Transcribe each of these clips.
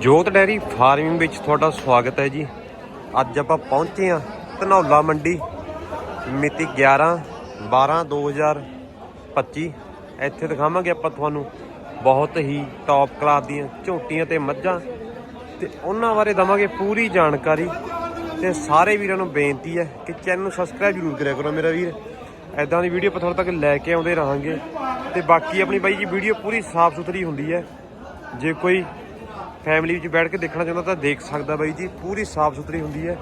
ਜੋਤ dairy farming ਵਿੱਚ ਤੁਹਾਡਾ ਸਵਾਗਤ ਹੈ ਜੀ। ਅੱਜ ਆਪਾਂ ਪਹੁੰਚੇ ਹਾਂ ਧਨੌਲਾ ਮੰਡੀ, ਮਿਤੀ 11 12 2025 ਇੱਥੇ ਦਿਖਾਵਾਂਗੇ ਆਪਾਂ ਤੁਹਾਨੂੰ ਬਹੁਤ ਹੀ ਟੌਪ ਕਲਾਸ ਦੀਆਂ ਝੋਟੀਆਂ ਤੇ ਮੱਝਾਂ ਤੇ ਉਹਨਾਂ ਬਾਰੇ ਦਵਾਂਗੇ ਪੂਰੀ ਜਾਣਕਾਰੀ। ਤੇ ਸਾਰੇ ਵੀਰਾਂ ਨੂੰ ਬੇਨਤੀ ਹੈ ਕਿ ਚੈਨਲ ਨੂੰ ਸਬਸਕ੍ਰਾਈਬ ਜ਼ਰੂਰ ਕਰਿਆ ਕਰੋ ਮੇਰਾ ਵੀਰ। ਐਦਾਂ ਦੀ ਵੀਡੀਓ ਆਪਾਂ ਤੁਹਾਡੇ ਤੱਕ ਲੈ ਕੇ ਆਉਂਦੇ ਰਹਾਂਗੇ। ਤੇ ਬਾਕੀ ਆਪਣੀ ਬਾਈ ਜੀ ਵੀਡੀਓ ਪੂਰੀ ਸਾਫ਼ ਸੁਥਰੀ ਹੁੰਦੀ ਹੈ। ਜੇ ਕੋਈ ਫੈਮਿਲੀ ਵਿੱਚ ਬੈਠ ਕੇ ਦੇਖਣਾ ਚਾਹੁੰਦਾ ਤਾਂ ਦੇਖ ਸਕਦਾ ਬਾਈ ਜੀ, ਪੂਰੀ ਸਾਫ਼ ਸੁਥਰੀ ਹੁੰਦੀ ਹੈ।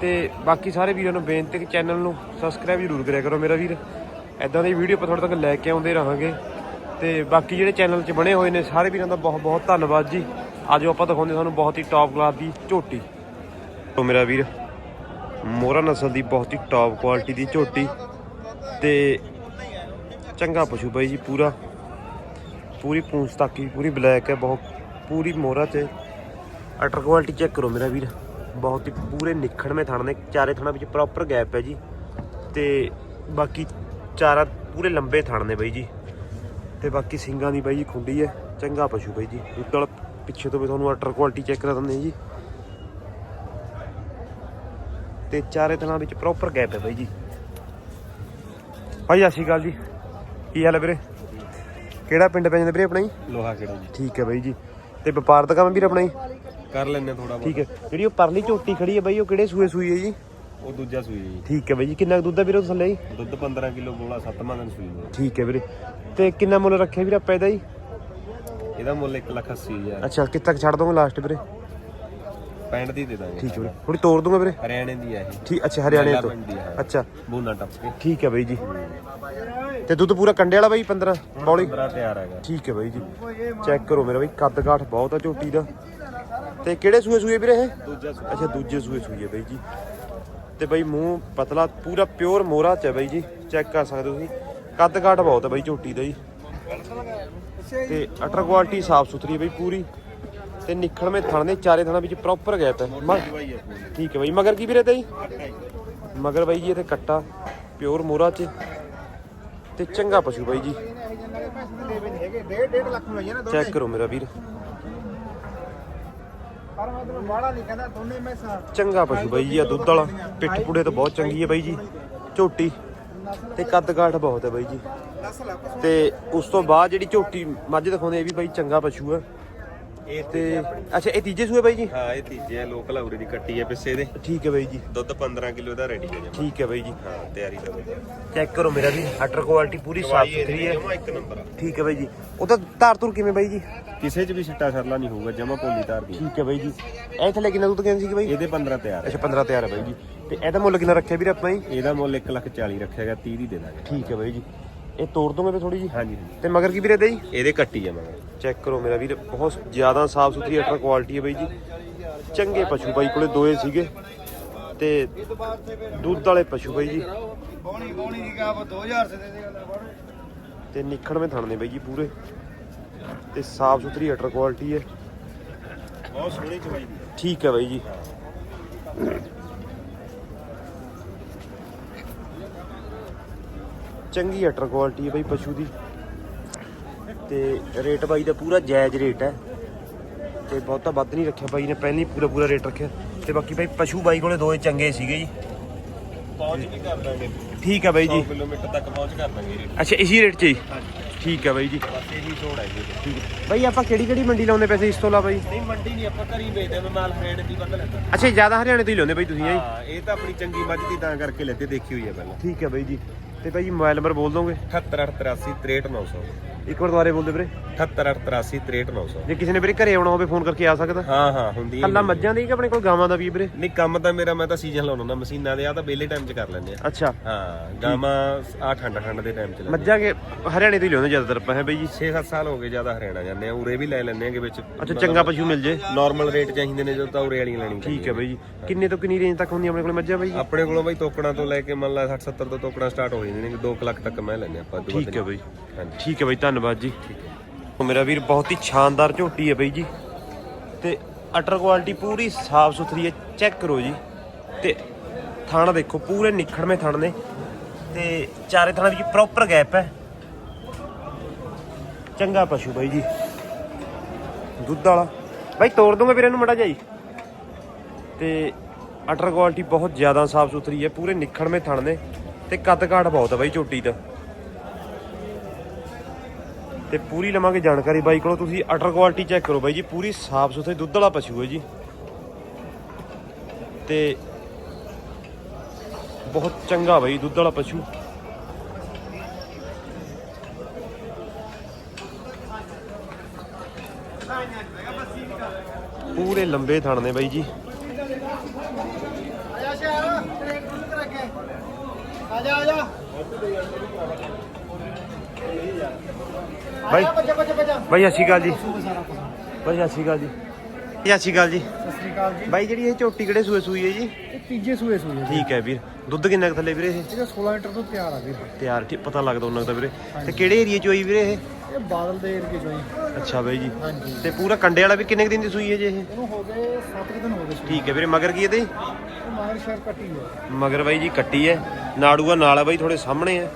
ਤੇ ਬਾਕੀ ਸਾਰੇ ਵੀਰਾਂ ਨੂੰ ਬੇਨਤੀ ਕਿ ਚੈਨਲ ਨੂੰ ਸਬਸਕ੍ਰਾਈਬ ਜ਼ਰੂਰ ਕਰਿਆ ਕਰੋ ਮੇਰਾ ਵੀਰ। ਐਦਾਂ ਦੀ ਵੀਡੀਓ ਆਪਾਂ ਤੁਹਾਡੇ ਤੱਕ ਲੈ ਕੇ ਆਉਂਦੇ ਰਹਾਂਗੇ। ਤੇ ਬਾਕੀ ਜਿਹੜੇ ਚੈਨਲ 'ਚ ਬਣੇ ਹੋਏ ਨੇ, ਸਾਰੇ ਵੀਰਾਂ ਦਾ ਬਹੁਤ ਬਹੁਤ ਧੰਨਵਾਦ ਜੀ। ਆਜੋ ਆਪਾਂ ਦਿਖਾਉਂਦੇ ਤੁਹਾਨੂੰ ਬਹੁਤ ਹੀ ਟੌਪ ਕਲਾਸ ਦੀ ਝੋਟੀ। ਤੋ ਮੇਰਾ ਵੀਰ ਮੋਰਾ ਨਸਲ ਦੀ ਬਹੁਤ ਹੀ ਟੌਪ ਕੁਆਲਿਟੀ ਦੀ ਝੋਟੀ। ਤੇ ਚੰਗਾ ਪਸ਼ੂ ਬਾਈ ਜੀ ਪੂਰਾ। ਪੂਰੀ ਪੂੰਛ ਤੱਕ ਹੀ, ਪੂਰੀ ਬਲੈਕ ਹੈ, ਬਹੁਤ ਪੂਰੀ ਮੋਰਾ ਤੇ ਅਟਰ ਕੁਆਲਿਟੀ ਚੈੱਕ ਕਰੋ ਮੇਰਾ ਵੀਰ। ਬਹੁਤ ਹੀ ਪੂਰੇ ਨਿਖੜਵੇਂ ਥਣ ਨੇ ਚਾਰੇ ਥਣਾਂ ਵਿੱਚ ਪ੍ਰੋਪਰ ਗੈਪ ਹੈ ਜੀ। ਤੇ ਬਾਕੀ ਚਾਰਾ ਪੂਰੇ ਲੰਬੇ ਥਣ ਨੇ ਬਾਈ ਜੀ। ਤੇ ਬਾਕੀ ਸਿੰਗਾਂ ਦੀ ਬਾਈ ਜੀ ਖੁੰਡੀ ਹੈ ਚੰਗਾ ਪਸ਼ੂ ਬਾਈ ਜੀ। ਦੁੱਧ ਵਾਲਾ ਪਿੱਛੇ ਤੋਂ ਵੀ ਤੁਹਾਨੂੰ ਅਟਰ ਕੁਆਲਿਟੀ ਚੈੱਕ ਕਰਾ ਦਿੰਦੇ ਜੀ। ਤੇ ਚਾਰੇ ਥਣਾਂ ਵਿੱਚ ਪ੍ਰੋਪਰ ਗੈਪ ਹੈ ਬਾਈ ਜੀ। ਭਾਈ ਸਤਿ ਅਕਾਲ ਜੀ। ਕੀ ਹਾਲ ਹੈ ਵੀਰੇ? ਕਿਹੜਾ ਪਿੰਡ ਪੈ ਜਾਂਦਾ ਵੀਰੇ ਆਪਣਾ ਜੀ? ਲੋਹਾ ਕਿਹੜਾ ਜੀ। ਠੀਕ ਹੈ ਬਾਈ ਜੀ। ਤੇ ਵਪਾਰ ਦਾ ਕੰਮ ਵੀਰ ਆਪਣਾ ਜੀ? ਕਰ ਲੈਣੇ ਥੋੜਾ ਬਹੁਤ। ਠੀਕ ਹੈ। ਜਿਹੜੀ ਉਹ ਪਰਲੀ ਝੋਟੀ ਖੜੀ ਹੈ ਬਾਈ ਉਹ ਕਿਹੜੇ ਸੂਏ ਸੂਈ ਹੈ ਜੀ? ਉਹ ਦੂਜਾ ਸੂਈ ਜੀ। ਠੀਕ ਹੈ ਬਾਈ ਜੀ ਕਿੰਨਾ ਕੁ ਦੁੱਧ ਹੈ ਵੀਰੇ ਉਹ ਥੱਲੇ ਜੀ? ਦੁੱਧ 15 ਕਿਲੋ ਗੋਲਾ 7ਵਾਂ ਦਿਨ ਸੂਈ ਜੀ ਠੀਕ ਹੈ ਵੀਰੇ। ਤੇ ਕਿੰਨਾ ਮੁੱਲ ਰੱਖਿਆ ਵੀਰੇ ਆਪਾਂ ਇਹਦਾ ਜੀ? ਇਹਦਾ ਮੁੱਲ 1 ਲੱਖ 80 ਹਜ਼ਾਰ। ਅੱਛਾ ਕਿੱਥੇ ਤੱਕ ਛੱਡ ਦੋਗੇ ਲਾਸਟ ਵੀਰੇ? 65 ਦੀ ਦੇ ਦਾਂਗੇ ਠੀਕ ਹੈ ਵੀਰੇ ਥੋੜੀ ਤੋੜ ਦੂੰਗਾ ਵੀਰੇ? ਹਰਿਆਣੇ ਦੀ ਆ ਇਹ। ਠੀਕ ਅੱਛਾ ਹਰਿਆਣੇ ਤੋਂ। ਅੱਛਾ। ਬੂਨਾ ਟੱਪ ਕੇ। ਠੀਕ ਹੈ ਬਾਈ ਜੀ। ਤੇ ਦੁੱਧ ਪੂਰਾ ਕੰਡੇ ਵਾਲਾ ਬਾਈ 15 ਬੌਲੀ? ਬੜਾ ਤਿਆਰ ਹੈਗਾ। ਠੀਕ ਹੈ ਬਾਈ ਜੀ। ਚੈੱਕ ਕਰੋ ਮੇਰਾ ਬਾਈ ਕੱਦ ਕਾਠ ਬਹੁਤ ਆ ਝੋਟੀ ਦਾ। ਤੇ ਕਿਹੜੇ ਸੂਏ ਸੂਏ ਵੀਰੇ ਇਹ? ਦੂਜਾ ਅੱਛਾ ਦੂਜੇ ਸੂਏ ਹੈ ਬਾਈ ਜੀ। ਤੇ ਬਾਈ ਮੂੰਹ ਪਤਲਾ ਪੂਰਾ ਪਿਓਰ ਮੋਰਾ ਚ ਹੈ ਬਾਈ ਜੀ। ਚੈੱਕ ਕਰ ਸਕਦੇ ਹੋ ਤੁਸੀਂ। ਕੱਦ ਕਾਠ ਬਹੁਤ ਹੈ ਬਾਈ ਝੋਟੀ ਦਾ ਜੀ। ਤੇ ਅਟਰ ਕੁਆਲਿਟੀ ਸਾਫ਼ ਸੁਥਰੀ ਹੈ ਬਾਈ ਪੂਰੀ। ਤੇ ਨਿਖੜਵੇਂ ਥਣ ਦੇ ਚਾਰੇ ਥਣਾਂ ਵਿੱਚ ਪ੍ਰੋਪਰ ਗੈਪ ਹੈ। ਮ- ਆ ਠੀਕ ਹੈ ਬਾਈ ਮਗਰ ਕੀ ਵੀਰੇ ਤੇ ਜੀ ਮਗਰ ਬਾਈ ਜੀ ਇਹ ਤੇ ਕੱਟਾ ਪਿਓਰ ਮੋਰਾ ਚ। ਤੇ ਚੰਗਾ ਪਸ਼ੂ ਬਾਈ ਜੀ। ਚੈੱਕ ਕਰੋ ਮੇਰਾ ਵੀਰ। ਚੰਗਾ ਪਸ਼ੂ ਬਾਈ ਜੀ ਆ ਦੁੱਧ ਵਾਲਾ। ਪਿੱਠ ਪੁੜੇ ਤਾਂ ਬਹੁਤ ਚੰਗੀ ਹੈ ਬਾਈ ਜੀ। ਝੋਟੀ ਤੇ ਕੱਦ ਕਾਠ ਬਹੁਤ ਹੈ ਬਾਈ ਜੀ। ਆ ਤੇ ਉਸ ਤੋਂ ਬਾਅਦ ਜਿਹੜੀ ਝੋਟੀ ਮੱਝ ਦਿਖਾਉਂਦੇ ਇਹ ਵੀ ਬਾਈ ਚੰਗਾ ਪਸ਼ੂ ਹੈ ਇਹ ਤੇ ਅੱਛਾ ਇਹ ਤੀਜੇ ਸੂਏ ਬਾਈ ਜੀ? ਹਾਂ ਇਹ ਤੀਜੇ ਆ ਲੋਕਲ ਦੀ ਕੱਟੀ ਹੈ ਪਿੱਛੇ ਦੇ ਠੀਕ ਹੈ ਬਾਈ ਜੀ। ਦੁੱਧ 15 ਕਿਲੋ ਦਾ ਰੈਡੀ ਹੈ ਜਮਾ। ਠੀਕ ਹੈ ਬਾਈ ਜੀ। ਹਾਂ ਤਿਆਰੀ ਦਾ ਚੈੱਕ ਕਰੋ ਮੇਰਾ ਵੀ ਅਟਰ ਕੁਆਲਿਟੀ ਪੂਰੀ ਸਾਫ਼ ਸੁਥਰੀ ਹੈ ਜਮਾ ਇੱਕ ਨੰਬਰ ਆ। ਠੀਕ ਹੈ ਬਾਈ ਜੀ। ਉਹ ਤਾਂ ਧਾਰ ਧੁਰ ਕਿਵੇਂ ਬਾਈ ਜੀ? ਕਿਸੇ 'ਚ ਵੀ ਛਿੱਟਾ ਸਰਲਾ ਨਹੀਂ ਹੋਊਗਾ ਜਮਾ ਪੋਲੀ ਤਾਰ ਦੀ। ਠੀਕ ਹੈ ਬਾਈ ਜੀ। ਇਹ ਥੱਲੇ ਕਿੰਨਾ ਦੁੱਧ ਕਹਿੰਦੇ ਸੀ ਬਾਈ? ਇਹਦੇ 15 ਤਿਆਰ ਹੈ ਅੱਛਾ 15 ਤਿਆਰ ਹੈ ਬਾਈ ਜੀ। ਤੇ ਇਹਦਾ ਮੁੱਲ ਕਿੰਨਾ ਰੱਖਿਆ ਵੀਰੇ ਆਪਾਂ ਜੀ? ਇਹਦਾ ਮੁੱਲ 1 ਲੱਖ 40 ਰੱਖਿਆ ਗਿਆ 30 ਦੀ ਦੇ ਦਾਂਗੇ। ਠੀਕ ਹੈ ਬਾਈ ਜੀ। ਇਹ ਤੋੜ ਦੋਗੇ ਤੇ ਥੋੜੀ ਜੀ ਹਾਂਜੀ ਹਾਂਜੀ। ਤੇ ਮਗਰ ਕੀ ਵੀਰੇ ਦੇ ਜੀ? ਇਹਦੇ ਕੱਟੀ ਆ ਮਗਰ। ਚੈੱਕ ਕਰੋ ਮੇਰਾ ਵੀਰ ਬਹੁਤ ਜ਼ਿਆਦਾ ਸਾਫ਼ ਸੁਥਰੀ ਅਟਰ ਕੁਆਲਿਟੀ ਹੈ ਬਾਈ ਜੀ। ਚੰਗੇ ਪਸ਼ੂ ਬਾਈ ਕੋਲੇ ਦੋਏ ਸੀਗੇ। ਤੇ ਦੁੱਧ ਵਾਲੇ ਪਸ਼ੂ ਬਾਈ ਜੀ। ਬੋਣੀ ਬੋਣੀ ਦੀ ਕਾ 2000 ਸੇ ਦੇ ਦੇਗਾ ਤੇ ਨਿਖੜਵੇਂ ਥਣ ਨੇ ਬਾਈ ਜੀ ਪੂਰੇ। ਤੇ ਸਾਫ਼ ਸੁਥਰੀ ਅਟਰ ਕੁਆਲਿਟੀ ਹੈ। ਬਹੁਤ ਸੋਹਣੀ ਚਵਾਈ। ਦੀ ਠੀਕ ਹੈ ਬਾਈ ਜੀ। ਚੰਗੀ ਅਟਰ ਕੁਆਲਿਟੀ ਹੈ ਬਾਈ ਪਸ਼ੂ ਦੀ। ਤੇ ਰੇਟ ਬਾਈ ਦਾ ਪੂਰਾ ਜਾਇਜ਼ ਰੇਟ ਹੈ ਤੇ ਬਹੁਤਾ ਵੱਧ ਨਹੀਂ ਰੱਖਿਆ ਬਾਈ ਨੇ ਪਹਿਲਾਂ ਹੀ ਪੂਰਾ ਪੂਰਾ ਰੇਟ ਰੱਖਿਆ। ਤੇ ਬਾਕੀ ਬਾਈ ਪਸ਼ੂ ਬਾਈ ਕੋਲੇ ਦੋਏ ਚੰਗੇ ਸੀਗੇ ਜੀ। ਪਹੁੰਚ ਵੀ ਕਰ ਦਾਂਗੇ। ਠੀਕ ਹੈ ਬਾਈ 100 ਜੀ ਕਿਲੋਮੀਟਰ ਤੱਕ ਪਹੁੰਚ ਕਰ ਦਾਂਗੇ। ਅੱਛਾ ਇਸੀ ਰੇਟ 'ਚ ਹੀ? ਠੀਕ ਹੈ ਬਾਈ ਜੀ। ਬਸ ਇਹੀ ਹੈ ਜੀ ਬਾਈ ਆਪਾਂ ਕਿਹੜੀ ਕਿਹੜੀ ਮੰਡੀ ਲਾਉਂਦੇ ਪੈਸੇ ਇਸ ਤੋਂ ਇਲਾਵਾ ਜੀ? ਨਹੀਂ ਮੰਡੀ ਨਹੀਂ ਆਪਾਂ ਘਰੀ ਵੇਚਦੇ ਮੈਂ ਮਾਲ ਹਰਿਆਣੇ ਦੀ ਵੱਧ ਲੈਂਦਾ। ਅੱਛਾ ਜ਼ਿਆਦਾ ਹਰਿਆਣੇ ਤੋਂ ਹੀ ਲਾਉਂਦੇ ਬਾਈ ਤੁਸੀਂ ਜੀ ਹਾਂ ਇਹ ਤਾਂ ਆਪਣੀ ਚੰਗੀ ਮੱਝ ਦੀ ਤਾਂ ਕਰਕੇ ਲੈਤੇ ਦੇਖੀ ਹੋਈ ਹੈ ਪਹਿਲਾਂ। ਠੀਕ ਹੈ ਬਾਈ ਜੀ। ਤੇ ਬਾਈ ਜੀ ਮੋਬਾਈਲ ਨੰਬਰ ਬੋਲ ਦੋਗੇ? 7883 63900 ਇੱਕ ਵਾਰ ਦੁਬਾਰੇ ਬੋਲਦੇ ਵੀਰੇ। 7883 63900 ਜੇ ਕਿਸੇ ਨੇ ਵੀਰੇ ਘਰੇ ਆਉਣਾ ਹੋਵੇ ਫੋਨ ਕਰਕੇ ਆ ਸਕਦਾ। ਹਾਂ ਹਾਂ ਹੁੰਦੀ ਹੈ ਕੱਲਾ ਮੱਝਾਂ ਦੀ ਕਿ ਆਪਣੇ ਕੋਲ ਗਾਵਾਂ ਦਾ ਵੀ ਵੀਰੇ? ਨਹੀਂ ਕੰਮ ਤਾਂ ਮੇਰਾ ਮੈਂ ਤਾਂ ਸੀਜ਼ਨ ਲਾਉਣਾ ਹੁੰਦਾ ਮਸ਼ੀਨਾਂ ਦੇ ਆ ਤਾਂ ਵਿਹਲੇ ਟਾਈਮ 'ਚ ਕਰ ਲੈਂਦੇ ਆ। ਅੱਛਾ। ਹਾਂ ਗਾਵਾਂ ਆ ਠੰਡ ਠੰਡ ਦੇ ਟਾਈਮ 'ਚ ਲੈਂਦੇ ਮੱਝਾਂ ਕੇ ਹਰਿਆਣੇ ਤੋਂ ਹੀ ਲਿਆਉਂਦੇ ਜ਼ਿਆਦਾਤਰ ਆਪਾਂ ਹੈ ਬਾਈ ਜੀ? 6-7 ਸਾਲ ਹੋ ਗਏ ਜ਼ਿਆਦਾ ਹਰਿਆਣਾ ਜਾਂਦੇ ਆ ਉਰੇ ਵੀ ਲੈ ਲੈਂਦੇ ਆਗੇ ਵਿੱਚ। ਅੱਛਾ ਚੰਗਾ ਪਸ਼ੂ ਮਿਲ ਜੇ। ਨਾਰਮਲ ਰੇਟ ਚਾਹੀਦੇ ਨੇ ਜੋ ਤਾਂ ਉਰੇ ਵਾਲੀਆਂ ਲੈਣੀ ਠੀਕ ਹੈ ਬਾਈ ਜੀ। ਕਿੰਨੇ ਤੋਂ ਕਿੰਨੀ ਰੇਂਜ ਤੱਕ ਹੁੰਦੀ ਆਪਣੇ ਕੋਲ ਮੱਝਾਂ ਬਾਈ? ਜੀ ਆਪਣੇ ਕੋਲੋਂ ਬਈ ਤੋਕੜਾਂ ਤੋਂ ਲੈ ਕੇ ਮੰਨ ਲਾ 60 70 ਤੋਂ ਤੋਕੜਾਂ ਸਟਾਰਟ ਹੋ ਜਾਂਦੀਆਂ ਨੇ 2 ਲੱਖ ਤੱਕ ਮੈਂ ਲੈਂਦੇ ਆਪਾਂ ਠੀਕ ਹੈ ਬਾਈ। ਹਾਂਜੀ। ਠੀਕ ਹੈ ਬਾਈ ਧੰਨਵਾਦ। ਧੰਨਵਾਦ ਜੀ। ਉਹ ਮੇਰਾ ਵੀਰ ਬਹੁਤ ਹੀ ਸ਼ਾਨਦਾਰ ਝੋਟੀ ਹੈ ਬਾਈ ਜੀ। ਤੇ ਅਟਰ ਕੁਆਲਿਟੀ ਪੂਰੀ ਸਾਫ਼ ਸੁਥਰੀ ਹੈ, ਚੈੱਕ ਕਰੋ ਜੀ। ਤੇ ਥਣ ਦੇਖੋ, ਪੂਰੇ ਨਿਖੜਵੇਂ ਥਣ ਨੇ। ਤੇ ਚਾਰੇ ਥਣਾਂ ਵਿੱਚ ਪ੍ਰੋਪਰ ਗੈਪ ਹੈ। ਚੰਗਾ ਪਸ਼ੂ ਬਾਈ ਜੀ। ਦੁੱਧ ਵਾਲਾ। ਬਾਈ ਤੋੜ ਦੂੰਗਾ ਵੀਰੇ ਇਹਨੂੰ ਮੜਾ ਜਾਈ ਤੇ ਅਟਰ ਕੁਆਲਿਟੀ ਬਹੁਤ ਜ਼ਿਆਦਾ ਸਾਫ਼ ਸੁਥਰੀ ਹੈ, ਪੂਰੇ ਨਿਖੜਵੇਂ ਥਣ ਨੇ। ਤੇ ਕੱਦ ਕਾਠ ਬਹੁਤ ਹੈ ਬਾਈ ਝੋਟੀ ਦਾ। ਤੇ ਪੂਰੀ ਲਵਾਂਗੇ ਜਾਣਕਾਰੀ ਬਾਈ ਕੋਲੋਂ। ਤੁਸੀਂ ਅਟਰ ਕੁਆਲਿਟੀ ਚੈੱਕ ਕਰੋ ਬਾਈ ਜੀ, ਪੂਰੀ ਸਾਫ਼ ਸੁਥਰੀ ਦੁੱਧ ਵਾਲਾ ਪਸ਼ੂ ਹੈ ਜੀ। ਤੇ ਬਹੁਤ ਚੰਗਾ ਬਾਈ ਦੁੱਧ ਵਾਲਾ ਪਸ਼ੂ। ਪੂਰੇ ਲੰਬੇ ਥਣ ਨੇ ਬਾਈ ਜੀ। ਆਜਾ ਸ਼ਹਿਰ ਆਜਾ ਆਜਾ। ਬਾਈ। ਬਾਈ ਸਤਿ ਸ਼੍ਰੀ ਅਕਾਲ ਜੀ। ਬਾਈ ਸਤਿ ਸ਼੍ਰੀ ਅਕਾਲ ਜੀ। ਸਤਿ ਸ਼੍ਰੀ ਅਕਾਲ ਜੀ। ਸਤਿ ਸ੍ਰੀ ਅਕਾਲ ਜੀ। ਬਾਈ ਜਿਹੜੀ ਇਹ ਝੋਟੀ ਕਿਹੜੇ ਸੂਏ ਸੂਈ ਹੈ ਜੀ? ਇਹ ਤੀਜੇ ਸੂਏ ਸੂਏ ਜੀ। ਠੀਕ ਹੈ ਵੀਰ। ਦੁੱਧ ਕਿੰਨਾ ਕੁ ਥੱਲੇ ਵੀਰੇ ਇਹ? ਇਹਦਾ 16 ਲੀਟਰ ਤੋਂ ਤਿਆਰ ਆ ਵੀਰ। ਤਿਆਰ ਠੀਕ ਪਤਾ ਲੱਗਦਾ ਉਹਨਾਂ ਦਾ ਵੀਰੇ। ਤੇ ਕਿਹੜੇ ਏਰੀਆ ਚ ਹੋਈ ਵੀਰੇ ਇਹ? ਇਹ ਬਾਦਲ ਦੇ ਏਰੀਏ ਚੋਂ ਜੀ ਅੱਛਾ ਬਾਈ ਜੀ। ਹਾਂਜੀ। ਤੇ ਪੂਰਾ ਕੰਡੇ ਵਾਲਾ ਵੀ ਕਿੰਨੇ ਕੁ ਦਿਨ ਦੀ ਸੂਈ ਹੈ ਜੀ ਇਹ? ਇਹਨੂੰ ਹੋ ਗਏ 7 ਦਿਨ ਹੋ ਗਏ ਠੀਕ ਹੈ ਵੀਰੇ ਮਗਰ ਕੀ ਇਹਦੇ? ਇਹ ਮਾਰ ਸ਼ਹਿਰ ਕੱਟੀ ਹੈ। ਮਗਰ ਬਾਈ ਜੀ ਕੱਟੀ ਹੈ। ਨਾੜੂਆ ਨਾਲ ਹੈ ਬਾਈ ਥੋੜੇ ਸਾਹਮਣੇ ਹੈ।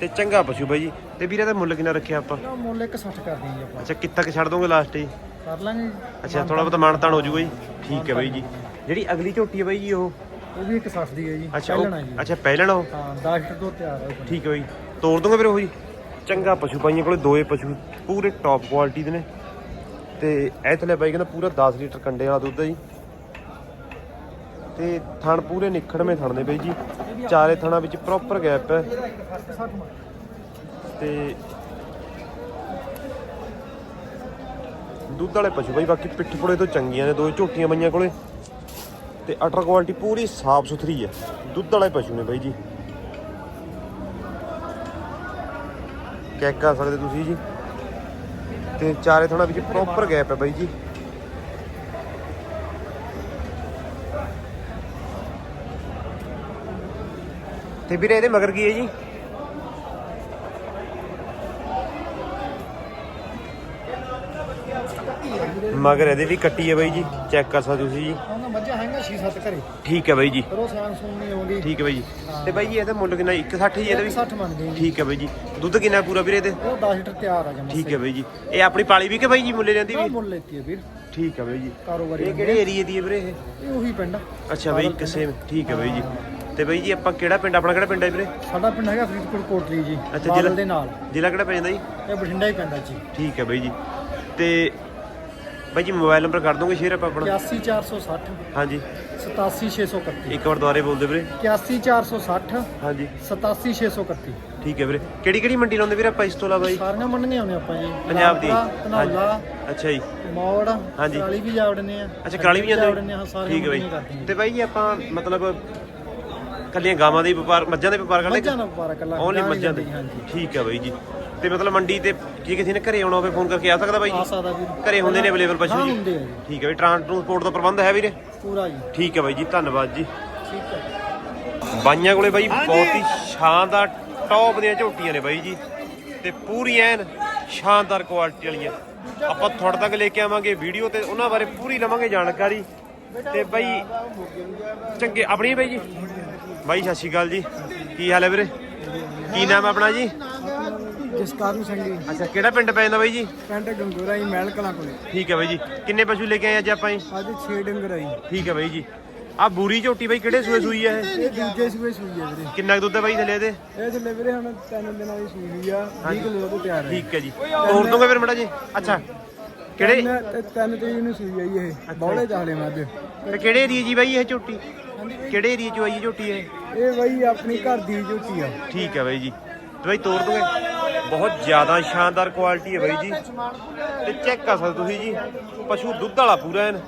ਤੇ ਚੰਗਾ ਪਸ਼ੂ ਬਾਈ ਜੀ। ਤੇ ਵੀਰੇ ਦਾ ਮੁੱਲ ਕਿੰਨਾ ਰੱਖਿਆ ਆਪਾਂ? ਇਹਦਾ ਮੁੱਲ 160 ਕਰਦੇ ਜੀ ਆਪਾਂ। ਅੱਛਾ ਕਿੱਥੇ ਤੱਕ ਛੱਡ ਦੋਗੇ ਲਾਸਟ ਜੀ? ਕਰ ਲਾਂਗੇ ਜੀ। ਅੱਛਾ ਥੋੜਾ ਬਹੁਤਾ ਮਾਨਤਾਨ ਹੋ ਜਾਊਗਾ ਜੀ। ਠੀਕ ਹੈ ਬਾਈ ਜੀ। ਜਿਹੜੀ ਅਗਲੀ ਝੋਟੀ ਹੈ ਬਾਈ ਜੀ ਉਹ? ਉਹ ਵੀ 160 ਦੀ ਹੈ ਜੀ। ਅੱਛਾ ਉਹ ਪਹਿਲਣਾ ਜੀ। ਅੱਛਾ ਪਹਿਲਣਾ ਉਹ? ਹਾਂ 10 ਲੀਟਰ ਤੋਂ ਤਿਆਰ ਹੈ। ਠੀਕ ਹੈ ਬਾਈ ਤੋੜ ਦੂੰਗਾ ਵੀਰੇ ਉਹ ਜੀ? ਚੰਗਾ ਪਸ਼ੂ ਪਾਈਆਂ ਕੋਲੇ ਦੋਏ ਪਸ਼ੂ। ਪੂਰੇ ਟੌਪ ਕੁਆਲਿਟੀ ਦੇ ਨੇ। ਤੇ ਇਹ ਥਲੇ ਬਾਈ ਕਹਿੰਦਾ ਪੂਰਾ 10 ਲੀਟਰ ਕੰਡੇ ਵਾਲਾ ਦੁੱਧ ਹੈ ਜੀ। ਤੇ ਥਣ ਪੂਰੇ ਨਿਖੜਵੇਂ ਥਣ ਨੇ ਬਾਈ ਜੀ। ਚਾਰੇ ਥਣਾ ਵਿੱਚ ਪ੍ਰੋਪਰ ਗੈਪ ਹੈ। ਇਹਦਾ 160 ਮਾਰ ਤੇ ਦੁੱਧ ਵਾਲੇ ਪਸ਼ੂ ਬਾਈ, ਬਾਕੀ ਪਿੱਠ ਪੁੜੇ ਤੋਂ ਚੰਗੀਆਂ ਨੇ ਦੋ ਝੋਟੀਆਂ ਬਈਆਂ ਕੋਲੇ। ਤੇ ਅਟਰ ਕੁਆਲਿਟੀ ਪੂਰੀ ਸਾਫ਼ ਸੁਥਰੀ ਹੈ। ਦੁੱਧ ਵਾਲੇ ਪਸ਼ੂ ਨੇ ਬਾਈ ਜੀ। ਚੈੱਕ ਕਰ ਸਕਦੇ ਤੁਸੀਂ ਜੀ। ਤੇ ਚਾਰੇ ਥਣਾ ਵਿੱਚ ਪ੍ਰੋਪਰ ਗੈਪ ਹੈ ਬਾਈ ਜੀ। ਤੇ ਵੀਰੇ ਇਹਦੇ ਮਗਰ ਕੀ ਹੈ ਜੀ? ਮਗਰ ਇਹਦੇ ਵੀ ਕੱਟੀ ਹੈ ਬਾਈ ਜੀ ਚੈੱਕ ਕਰ ਸਕਦੇ ਤੁਸੀਂ ਜੀ। ਉਹਨਾਂ ਮੱਝਾਂ ਹੈਗਾ 6-7 ਘਰੇ। ਠੀਕ ਹੈ ਬਾਈ ਜੀ। ਉਹ ਸਾਨ ਠੀਕ ਹੈ ਬਾਈ ਜੀ। ਤੇ ਬਾਈ ਜੀ ਇਹਦਾ ਮੁੱਲ ਕਿੰਨਾ 160 ਜੀ ਇਹਦਾ ਵੀ? 60 ਮੰਨ ਗਏ ਠੀਕ ਹੈ ਬਾਈ ਜੀ। ਦੁੱਧ ਕਿੰਨਾ ਪੂਰਾ ਵੀਰੇ ਇਹਦੇ? ਉਹ 10 ਲੀਟਰ ਤਿਆਰ ਆ ਜਮਾ ਠੀਕ ਹੈ ਬਾਈ ਜੀ। ਇਹ ਆਪਣੀ ਪਾਲੀ ਵੀ ਕਿ ਬਾਈ ਜੀ ਮੁੱਲੇ ਉਹ ਵੀ? ਮੁੱਲ ਲੈਤੀ ਹੈ ਵੀਰ। ਠੀਕ ਹੈ ਬਾਈ ਜੀ। ਕਾਰੋਬਾਰੀ ਇਹ ਕਿਹੜੇ ਏਰੀਏ ਦੀ ਹੈ ਵੀਰੇ ਇਹ? ਇਹ ਉਹੀ ਪਿੰਡ। ਅੱਛਾ ਬਾਈ ਕਿਸੇ ਠੀਕ ਹੈ ਬਾਈ ਜੀ। ਤੇ ਬਾਈ ਜੀ ਆਪਾਂ ਕਿਹੜਾ ਪਿੰਡ ਆਪਣਾ ਕਿਹੜਾ ਪਿੰਡ ਹੈ ਵੀਰੇ? ਸਾਡਾ ਪਿੰਡ ਹੈਗਾ ਫਰੀਦਕੋਟ ਕੋਟਲੀ ਜੀ ਅੱਛਾ, ਜ਼ਿਲ੍ਹਾ- ਦੇ ਨਾਲ। ਜ਼ਿਲ੍ਹਾ ਕਿਹੜਾ ਪੈ ਜਾਂਦਾ ਜੀ? ਇਹ ਬਠਿੰਡਾ ਹੀ ਪੈਂਦਾ ਜੀ। ਠੀਕ ਹੈ ਬਾਈ ਜੀ। ਤੇ ਬਾਈ ਜੀ ਮੋਬਾਈਲ ਨੰਬਰ ਕਰ ਦੋਗੇ ਸ਼ੇਅਰ ਆਪਾਂ ਆਪਣਾ? 81460 ਹਾਂਜੀ। 87631 ਇੱਕ ਵਾਰ ਦੁਬਾਰੇ ਬੋਲ ਦਿਓ ਵੀਰੇ 81460 ਹਾਂਜੀ। 87631 ਠੀਕ ਹੈ ਵੀਰੇ। ਕਿਹੜੀ ਕਿਹੜੀ ਮੰਡੀ ਲਾਉਂਦੇ ਵੀਰੇ ਆਪਾਂ ਇਸ ਤੋਂ ਇਲਾਵਾ ਜੀ? ਸਾਰੀਆਂ ਮੰਡੀਆਂ ਆਉਂਦੇ ਆਪਾਂ ਜੀ। ਪੰਜਾਬ ਦੀ। ਧਨੌਲਾ ਅੱਛਾ ਜੀ। ਮੌੜ ਹਾਂਜੀ। ਕਾਲੀ ਵੀ ਜਾਵੜਨੇ ਆ। ਅੱਛਾ ਕਾਲੀ ਵੀ ਜਾਂਦੇ ਜਾਵੜਨੇ ਆ ਸਾਰੇ ਠੀਕ ਹੈ ਬਾਈ। ਤੇ ਬਾਈ ਜੀ ਆਪਾਂ ਮਤਲਬ ਕੱਲੀਆਂ ਗਾਵਾਂ ਦੇ ਹੀ ਵਪਾਰ ਮੱਝਾਂ ਦੇ ਵਪਾਰ ਕਰਦੇ ਮੱਝਾਂ ਦਾ ਵਪਾਰ ਕੱਲਾ ਓਨਲੀ ਮੱਝਾਂ ਦੇ। ਠੀਕ ਹੈ ਬਾਈ ਜੀ। ਤੇ ਮਤਲਬ ਮੰਡੀ ਤੇ ਜੇ ਕਿਸੇ ਨੇ ਘਰੇ ਆਉਣਾ ਹੋਵੇ ਫੋਨ ਕਰਕੇ ਆ ਸਕਦਾ ਬਾਈ ਆ ਜੀ ਸਕਦਾ ਵੀਰ। ਘਰੇ ਹੁੰਦੇ ਨੇ ਅਵੇਲੇਬਲ ਪਸ਼ੂ ਹਾਂ ਜੀ? ਹੁੰਦੇ ਆ ਜੀ। ਠੀਕ ਹੈ ਵੀ ਟਰਾਂਸਪੋਰਟ ਦਾ ਪ੍ਰਬੰਧ ਹੈ ਵੀਰੇ? ਪੂਰਾ ਜੀ। ਠੀਕ ਹੈ ਬਾਈ ਜੀ ਧੰਨਵਾਦ ਜੀ। ਠੀਕ ਹੈ ਬਾਈਆਂ ਕੋਲੇ ਬਾਈ ਬਹੁਤ ਹੀ ਸ਼ਾਨਦਾਰ ਟੌਪ ਦੀਆਂ ਝੋਟੀਆਂ ਨੇ ਬਾਈ ਜੀ। ਤੇ ਪੂਰੀ ਐਨ ਸ਼ਾਨਦਾਰ ਕੁਆਲਿਟੀ ਵਾਲੀਆਂ। ਆਪਾਂ ਤੁਹਾਡੇ ਤੱਕ ਲੈ ਕੇ ਆਵਾਂਗੇ ਵੀਡੀਓ ਤੇ ਉਹਨਾਂ ਬਾਰੇ ਪੂਰੀ ਲਵਾਂਗੇ ਜਾਣਕਾਰੀ। ਤੇ ਬਾਈ ਚੰਗੇ ਆਪਣੀ ਬਾਈ ਜੀ? ਬਾਈ ਸਤਿ ਸ਼੍ਰੀ ਅਕਾਲ ਜੀ। ਕੀ ਹਾਲ ਹੈ ਵੀਰੇ? ਕੀ ਨਾਮ ਹੈ ਆਪਣਾ ਜੀ? ਜਸਕਾਰੂ ਸਿੰਘ ਜੀ। ਅੱਛਾ ਕਿਹੜਾ ਪਿੰਡ ਪੈ ਜਾਂਦਾ ਬਾਈ ਜੀ? ਪਿੰਡ ਗੰਗੋਰਾ ਜੀ ਮਹਿਲ ਕਲਾਂ ਕੋਲੇ। ਠੀਕ ਹੈ ਬਾਈ ਜੀ। ਕਿੰਨੇ ਪਸ਼ੂ ਲੈ ਕੇ ਆਏ ਅੱਜ ਆਪਾਂ ਜੀ? ਅੱਜ 6 ਡੰਗਰ ਆਈ ਠੀਕ ਹੈ ਬਾਈ ਜੀ। ਆ ਬੂਰੀ ਝੋਟੀ ਬਾਈ ਕਿਹੜੇ ਸੂਏ ਸੂਈ ਹੈ ਇਹ? ਇਹ ਦੂਜੇ ਸੂਏ ਸੂਈ ਆ ਵੀਰੇ। ਕਿੰਨਾ ਕੁ ਦੁੱਧ ਹੈ ਬਾਈ ਥੱਲੇ ਇਹਦੇ? ਇਹ ਥੱਲੇ ਵੀਰੇ ਹੁਣ ਤਿੰਨ ਦਿਨਾਂ ਦੀ ਸੂਈ ਹੋਈ ਆ 20 ਕਿਲੋ ਦੁੱਧ ਤਿਆਰ ਹੈ ਠੀਕ ਹੈ ਜੀ। ਤੋੜ ਦੂੰਗਾ ਫਿਰ ਮੜਾ ਜੀ। ਅੱਛਾ ਕਿਹੜੇ? ਤਿੰਨ ਤੇ ਤਿੰਨ ਤਰੀਕ ਨੂੰ ਸੂਈ ਆਈ ਇਹ। ਬੌਲੇ ਚਾਲੇ ਮੱਝ। ਤੇ ਕਿਹੜੇ ਏਰੀਏ ਜੀ ਬਾਈ ਇਹ ਝੋਟੀ? ਕਿਹੜੇ ਏਰੀਏ ਚ ਆਈ ਝੋਟੀ ਇਹ? ਇਹ ਬਾਈ ਆਪਣੀ ਘਰ ਦੀ ਝੋਟੀ ਆ। ਠੀਕ ਹੈ ਬਾਈ ਜੀ। ਤੇ ਬਾਈ ਤੋਰ ਦੂੰਗੇ। ਬਹੁਤ ਜ਼ਿਆਦਾ ਸ਼ਾਨਦਾਰ ਕੁਆਲਿਟੀ ਹੈ ਬਾਈ ਜੀ। ਤੇ ਚੈੱਕ ਕਰ ਸਕਦੇ ਤੁਸੀਂ ਜੀ, ਪਸ਼ੂ ਦੁੱਧ ਵਾਲਾ ਪੂਰਾ ਐਨ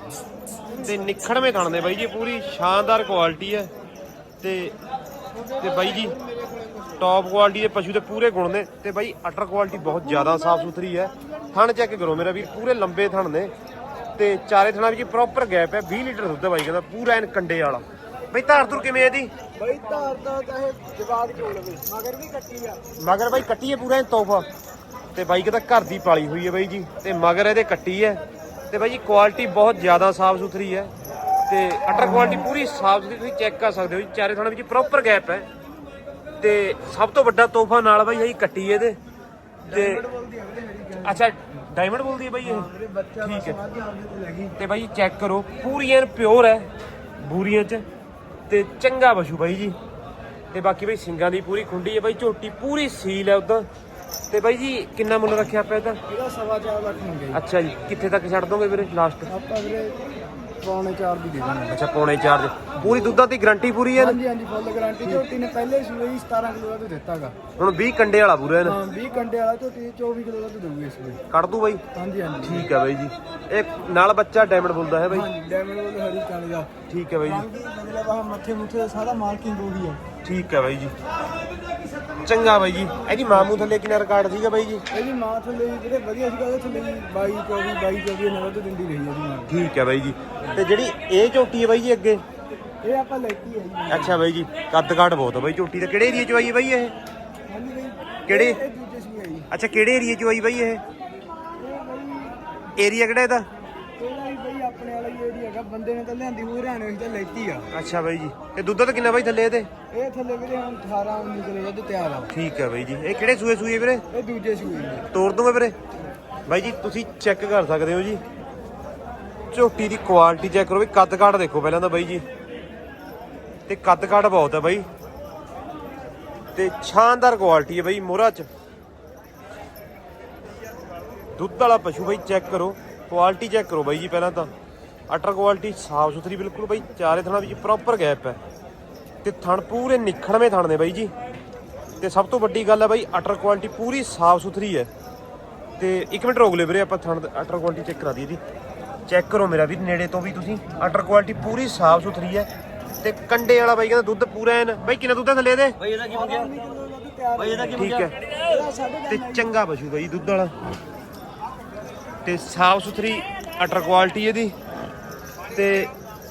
ਤੇ ਨਿਖੜਵੇਂ ਥਣ ਦੇ ਬਾਈ ਜੀ, ਪੂਰੀ ਸ਼ਾਨਦਾਰ ਕੁਆਲਿਟੀ ਹੈ। ਤੇ ਤੇ ਬਾਈ ਜੀ ਟੌਪ ਕੁਆਲਿਟੀ ਦੇ ਪਸ਼ੂ ਦੇ ਪੂਰੇ ਗੁਣ ਨੇ। ਤੇ ਬਾਈ ਅਟਰ ਕੁਆਲਿਟੀ ਬਹੁਤ ਜ਼ਿਆਦਾ ਸਾਫ਼ ਸੁਥਰੀ ਹੈ। ਥਣ ਚੈੱਕ ਕਰੋ ਮੇਰਾ ਵੀਰ, ਪੂਰੇ ਲੰਬੇ ਥਣ ਨੇ। ਤੇ ਚਾਰੇ ਥਣਾਂ ਵਿੱਚ ਪ੍ਰੋਪਰ ਗੈਪ ਹੈ। 20 ਲੀਟਰ ਦੁੱਧ ਹੈ ਬਾਈ, ਕਹਿੰਦਾ ਪੂਰਾ ਐਨ ਕੰਡੇ ਵਾਲਾ। ਬਈ ਧਾਰ ਤੁਰ ਕਿਵੇਂ ਇਹਦੀ? ਬਾਈ ਧਾਰ ਦਾ ਚਾਹੇ ਜਵਾਬ ਚੋਲ ਲਵੇ ਮਗਰ ਵੀ ਕੱਟੀ ਆ। ਮਗਰ ਬਾਈ ਕੱਟੀ ਹੈ ਪੂਰਾ ਤੋਹਫਾ ਤੇ ਬਾਈ ਕਹਿੰਦਾ ਘਰ ਦੀ ਪਾਲੀ ਹੋਈ ਹੈ ਬਾਈ ਜੀ ਤੇ ਮਗਰ ਇਹਦੇ ਕੱਟੀ ਹੈ ਤੇ ਬਾਈ ਜੀ ਕੁਆਲਿਟੀ ਬਹੁਤ ਜ਼ਿਆਦਾ ਸਾਫ਼ ਸੁਥਰੀ ਹੈ ਤੇ ਅਟਰ ਕੁਆਲਿਟੀ ਪੂਰੀ ਸਾਫ਼ ਸੁਥਰੀ ਤੁਸੀਂ ਚੈੱਕ ਕਰ ਸਕਦੇ ਹੋ ਜੀ ਚਾਰੇ ਥਾਣਾ ਵਿੱਚ ਪ੍ਰੋਪਰ ਗੈਪ ਹੈ ਤੇ ਸਭ ਤੋਂ ਵੱਡਾ ਤੋਹਫਾ ਨਾਲ ਬਾਈ ਹੈ ਕੱਟੀ ਇਹਦੇ। ਤੇ ਅੱਛਾ ਡਾਇਮੰਡ ਬੋਲਦੀ ਹੈ ਬਾਈ ਇਹ? ਠੀਕ ਹੈ। ਤੇ ਤੇ ਬਾਈ ਚੈੱਕ ਕਰੋ ਪੂਰੀ ਐਨ ਪਿਓਰ ਹੈ ਬੂਰੀਆਂ ਚ। ਤੇ ਚੰਗਾ ਪਸ਼ੂ ਬਾਈ ਜੀ। ਤੇ ਬਾਕੀ ਬਾਈ ਸਿੰਗਾਂ ਦੀ ਪੂਰੀ ਖੁੰਡੀ ਹੈ ਬਾਈ ਝੋਟੀ ਪੂਰੀ ਸੀਲ ਹੈ ਉਦਾਂ। ਤੇ ਬਾਈ ਜੀ ਕਿੰਨਾ ਮੁੱਲ ਰੱਖਿਆ ਆਪਾਂ ਇਹਦਾ ਇਹਦਾ ਸਵਾ ਚਾਰ ਲੱਖ ਮੰਗੇ ਅੱਛਾ ਜੀ ਕਿੱਥੇ ਤੱਕ ਛੱਡ ਦੋਗੇ ਵੀਰੇ ਲਾਸਟ ਆਪਾਂ ਵੀਰੇ ਪੌਣੇ ਚਾਰ ਦੀ ਦੇ ਦਾਂਗੇ ਅੱਛਾ ਪੌਣੇ 4 ਪੂਰੀ ਦੁੱਧਾਂ ਦੀ ਗਾਰੰਟੀ ਪੂਰੀ ਹੈ ਹਾਂਜੀ ਹਾਂਜੀ ਫੁੱਲ ਗਾਰੰਟੀ ਝੋਟੀ ਨੇ ਪਹਿਲੇ ਸੂਏ ਹੀ 17 ਕਿਲੋ ਦਾ ਦਿੱਤਾਗਾ। ਹੁਣ 20 ਕੰਡੇ ਵਾਲਾ ਪੂਰਾ ਹੈ ਨਾ ਹਾਂ 20 ਕੰਡੇ ਵਾਲਾ ਝੋਟੀ 24 ਕਿਲੋ ਦਾ ਦੇਊਗੀ ਇਸ ਵੇ ਕੱਢ ਦੂ ਬਾਈ? ਹਾਂਜੀ ਹਾਂਜੀ। ਠੀਕ ਹੈ ਬਾਈ ਜੀ। ਇਹ ਨਾਲ ਬੱਚਾ ਡਾਇਮੰਡ ਬੋਲਦਾ ਹੈ ਬਾਈ? ਹਾਂਜੀ ਡੈਮੇਜ ਵਾਲੇ ਹਰੀ ਕਾਲੇ ਦਾ। ਠੀਕ ਹੈ ਬਾਈ ਜੀ। ਬਦਲਾ ਵਾ ਮੱਥੇ ਮੁੱਥੇ ਦਾ ਸਾਰਾ ਮਾਰਕਿੰਗ ਹੋ ਗਈ ਹੈ। ਠੀਕ ਹੈ ਬਾਈ ਜੀ। ਚੰਗਾ ਬਾਈ ਜੀ। ਇਹਦੀ ਮਾਮੂ ਥੱਲੇ ਕਿੰਨਾ ਰਿਕਾਰਡ ਸੀਗਾ ਬਾਈ ਜੀ? ਇਹਦੀ ਮਾਂ ਥੱਲੇ ਜਿਹੜੇ ਵਧੀਆ ਸੀਗਾ ਉਹਦੇ ਥੱਲੇ ਵੀ 22 24 22 24 ਨਵਦ ਦਿੰਦੀ ਰਹੀ ਇਹਦੀ ਮਾਂ। ਠੀਕ ਹੈ ਬਾਈ ਜੀ। ਤੇ ਜਿਹੜੀ ਇਹ ਝੋਟੀ ਹੈ ਬਾਈ ਜੀ ਅੱਗੇ? ਇਹ ਆਪਾਂ ਲੈਤੀ ਹੈ ਜੀ। ਅੱਛਾ ਬਾਈ ਜੀ ਕੱਦ ਕਾਠ ਬਹੁਤ ਹੈ ਬਾਈ ਝੋਟੀ ਦਾ। ਕਿਹੜੇ ਏਰੀਆ ਚ ਆਈ ਹੈ ਬਾਈ ਇਹ? ਹਾਂਜੀ ਬਈ ਕਿਹੜੇ? ਇਹ ਦੂਜੇ ਸੀ ਅੱਛਾ ਕਿਹੜੇ ਏਰੀਆ ਚ ਆਈ ਬਾਈ ਇਹ? ਏਰੀਆ ਕਿਹੜਾ ਇਹਦਾ ਵੀ ਬਈ ਆਪਣੇ ਵਾਲਾ ਹੀ ਏਰੀਆ ਹੈਗਾ ਬੰਦੇ ਨੇ ਤਾਂ ਲਿਆਂਦੀ ਹੋਈ ਹਰਿਆਣੇ ਵਿੱਚ ਤਾਂ ਲੈਤੀ ਆ। ਅੱਛਾ ਬਾਈ ਜੀ। ਤੇ ਦੁੱਧ ਤਾਂ ਕਿੰਨਾ ਬਾਈ ਥੱਲੇ ਇਹਦੇ? ਇਹ ਥੱਲੇ ਵੀਰੇ ਹੁਣ 18 19 ਕਿਲੋ ਦੁੱਧ ਤਿਆਰ ਆ। ਠੀਕ ਹੈ ਬਾਈ ਜੀ। ਇਹ ਕਿਹੜੇ ਸੂਏ ਸੂਏ ਵੀਰੇ? ਇਹ ਦੂਜੇ ਸੂਏ ਨੇ। ਤੋੜ ਦੂੰਗਾ ਵੀਰੇ। ਬਾਈ ਜੀ ਤੁਸੀਂ ਚੈੱਕ ਕਰ ਸਕਦੇ ਹੋ ਜੀ। ਝੋਟੀ ਦੀ ਕੁਆਲਿਟੀ ਚੈੱਕ ਕਰੋ ਵੀ ਕੱਦ ਕਾਠ ਦੇਖੋ ਪਹਿਲਾਂ ਤਾਂ ਬਾਈ ਜੀ। ਤੇ ਕੱਦ ਕਾਠ ਬਹੁਤ ਹੈ ਬਾਈ। ਤੇ ਸ਼ਾਨਦਾਰ ਕੁਆਲਿਟੀ ਹੈ ਬਾਈ ਮੋਹਰਾ ਚ। ਦੁੱਧ ਵਾਲਾ ਪਸ਼ੂ ਬਾਈ ਚੈੱਕ ਕਰੋ। ਕੁਆਲਿਟੀ ਚੈੱਕ ਕਰੋ ਬਾਈ ਜੀ ਪਹਿਲਾਂ ਤਾਂ। ਅਟਰ ਕੁਆਲਿਟੀ ਸਾਫ਼ ਸੁਥਰੀ ਬਿਲਕੁਲ ਬਾਈ ਚਾਰੇ ਥਣਾਂ ਵਿੱਚ ਪ੍ਰੋਪਰ ਗੈਪ ਹੈ। ਤੇ ਥਣ ਪੂਰੇ ਨਿਖੜਵੇਂ ਥਣ ਨੇ ਬਾਈ ਜੀ। ਤੇ ਸਭ ਤੋਂ ਵੱਡੀ ਗੱਲ ਹੈ ਬਾਈ ਅਟਰ ਕੁਆਲਿਟੀ ਪੂਰੀ ਸਾਫ਼ ਸੁਥਰੀ ਹੈ। ਤੇ ਇੱਕ ਮਿੰਟ ਰੋਕ ਲਿਓ ਵੀਰੇ ਆਪਾਂ ਥਣ ਅਟਰ ਕੁਆਲਿਟੀ ਚੈੱਕ ਕਰਾ ਦਈਏ ਜੀ। ਚੈੱਕ ਕਰੋ ਮੇਰਾ ਵੀ ਨੇੜੇ ਤੋਂ ਵੀ ਤੁਸੀਂ। ਅਟਰ ਕੁਆਲਿਟੀ ਪੂਰੀ ਸਾਫ਼ ਸੁਥਰੀ ਹੈ। ਤੇ ਕੰਡੇ ਵਾਲਾ ਬਾਈ ਕਹਿੰਦਾ ਦੁੱਧ ਪੂਰਾ ਐਨ। ਬਾਈ ਕਿੰਨਾ ਦੁੱਧ ਥੱਲੇ ਇਹਦੇ? ਬਈ ਇਹਦਾ ਕੀ ਹੋ ਗਿਆ? ਦੁੱਧ ਤਿਆਰ ਬਈ ਇਹਦਾ ਠੀਕ ਹੈ। ਤੇ ਚੰਗਾ ਪਸ਼ੂ ਬਾਈ ਦੁੱਧ ਵਾਲਾ। ਤੇ ਸਾਫ਼ ਸੁਥਰੀ ਅਟਰ ਕੁਆਲਿਟੀ ਇਹਦੀ। ਤੇ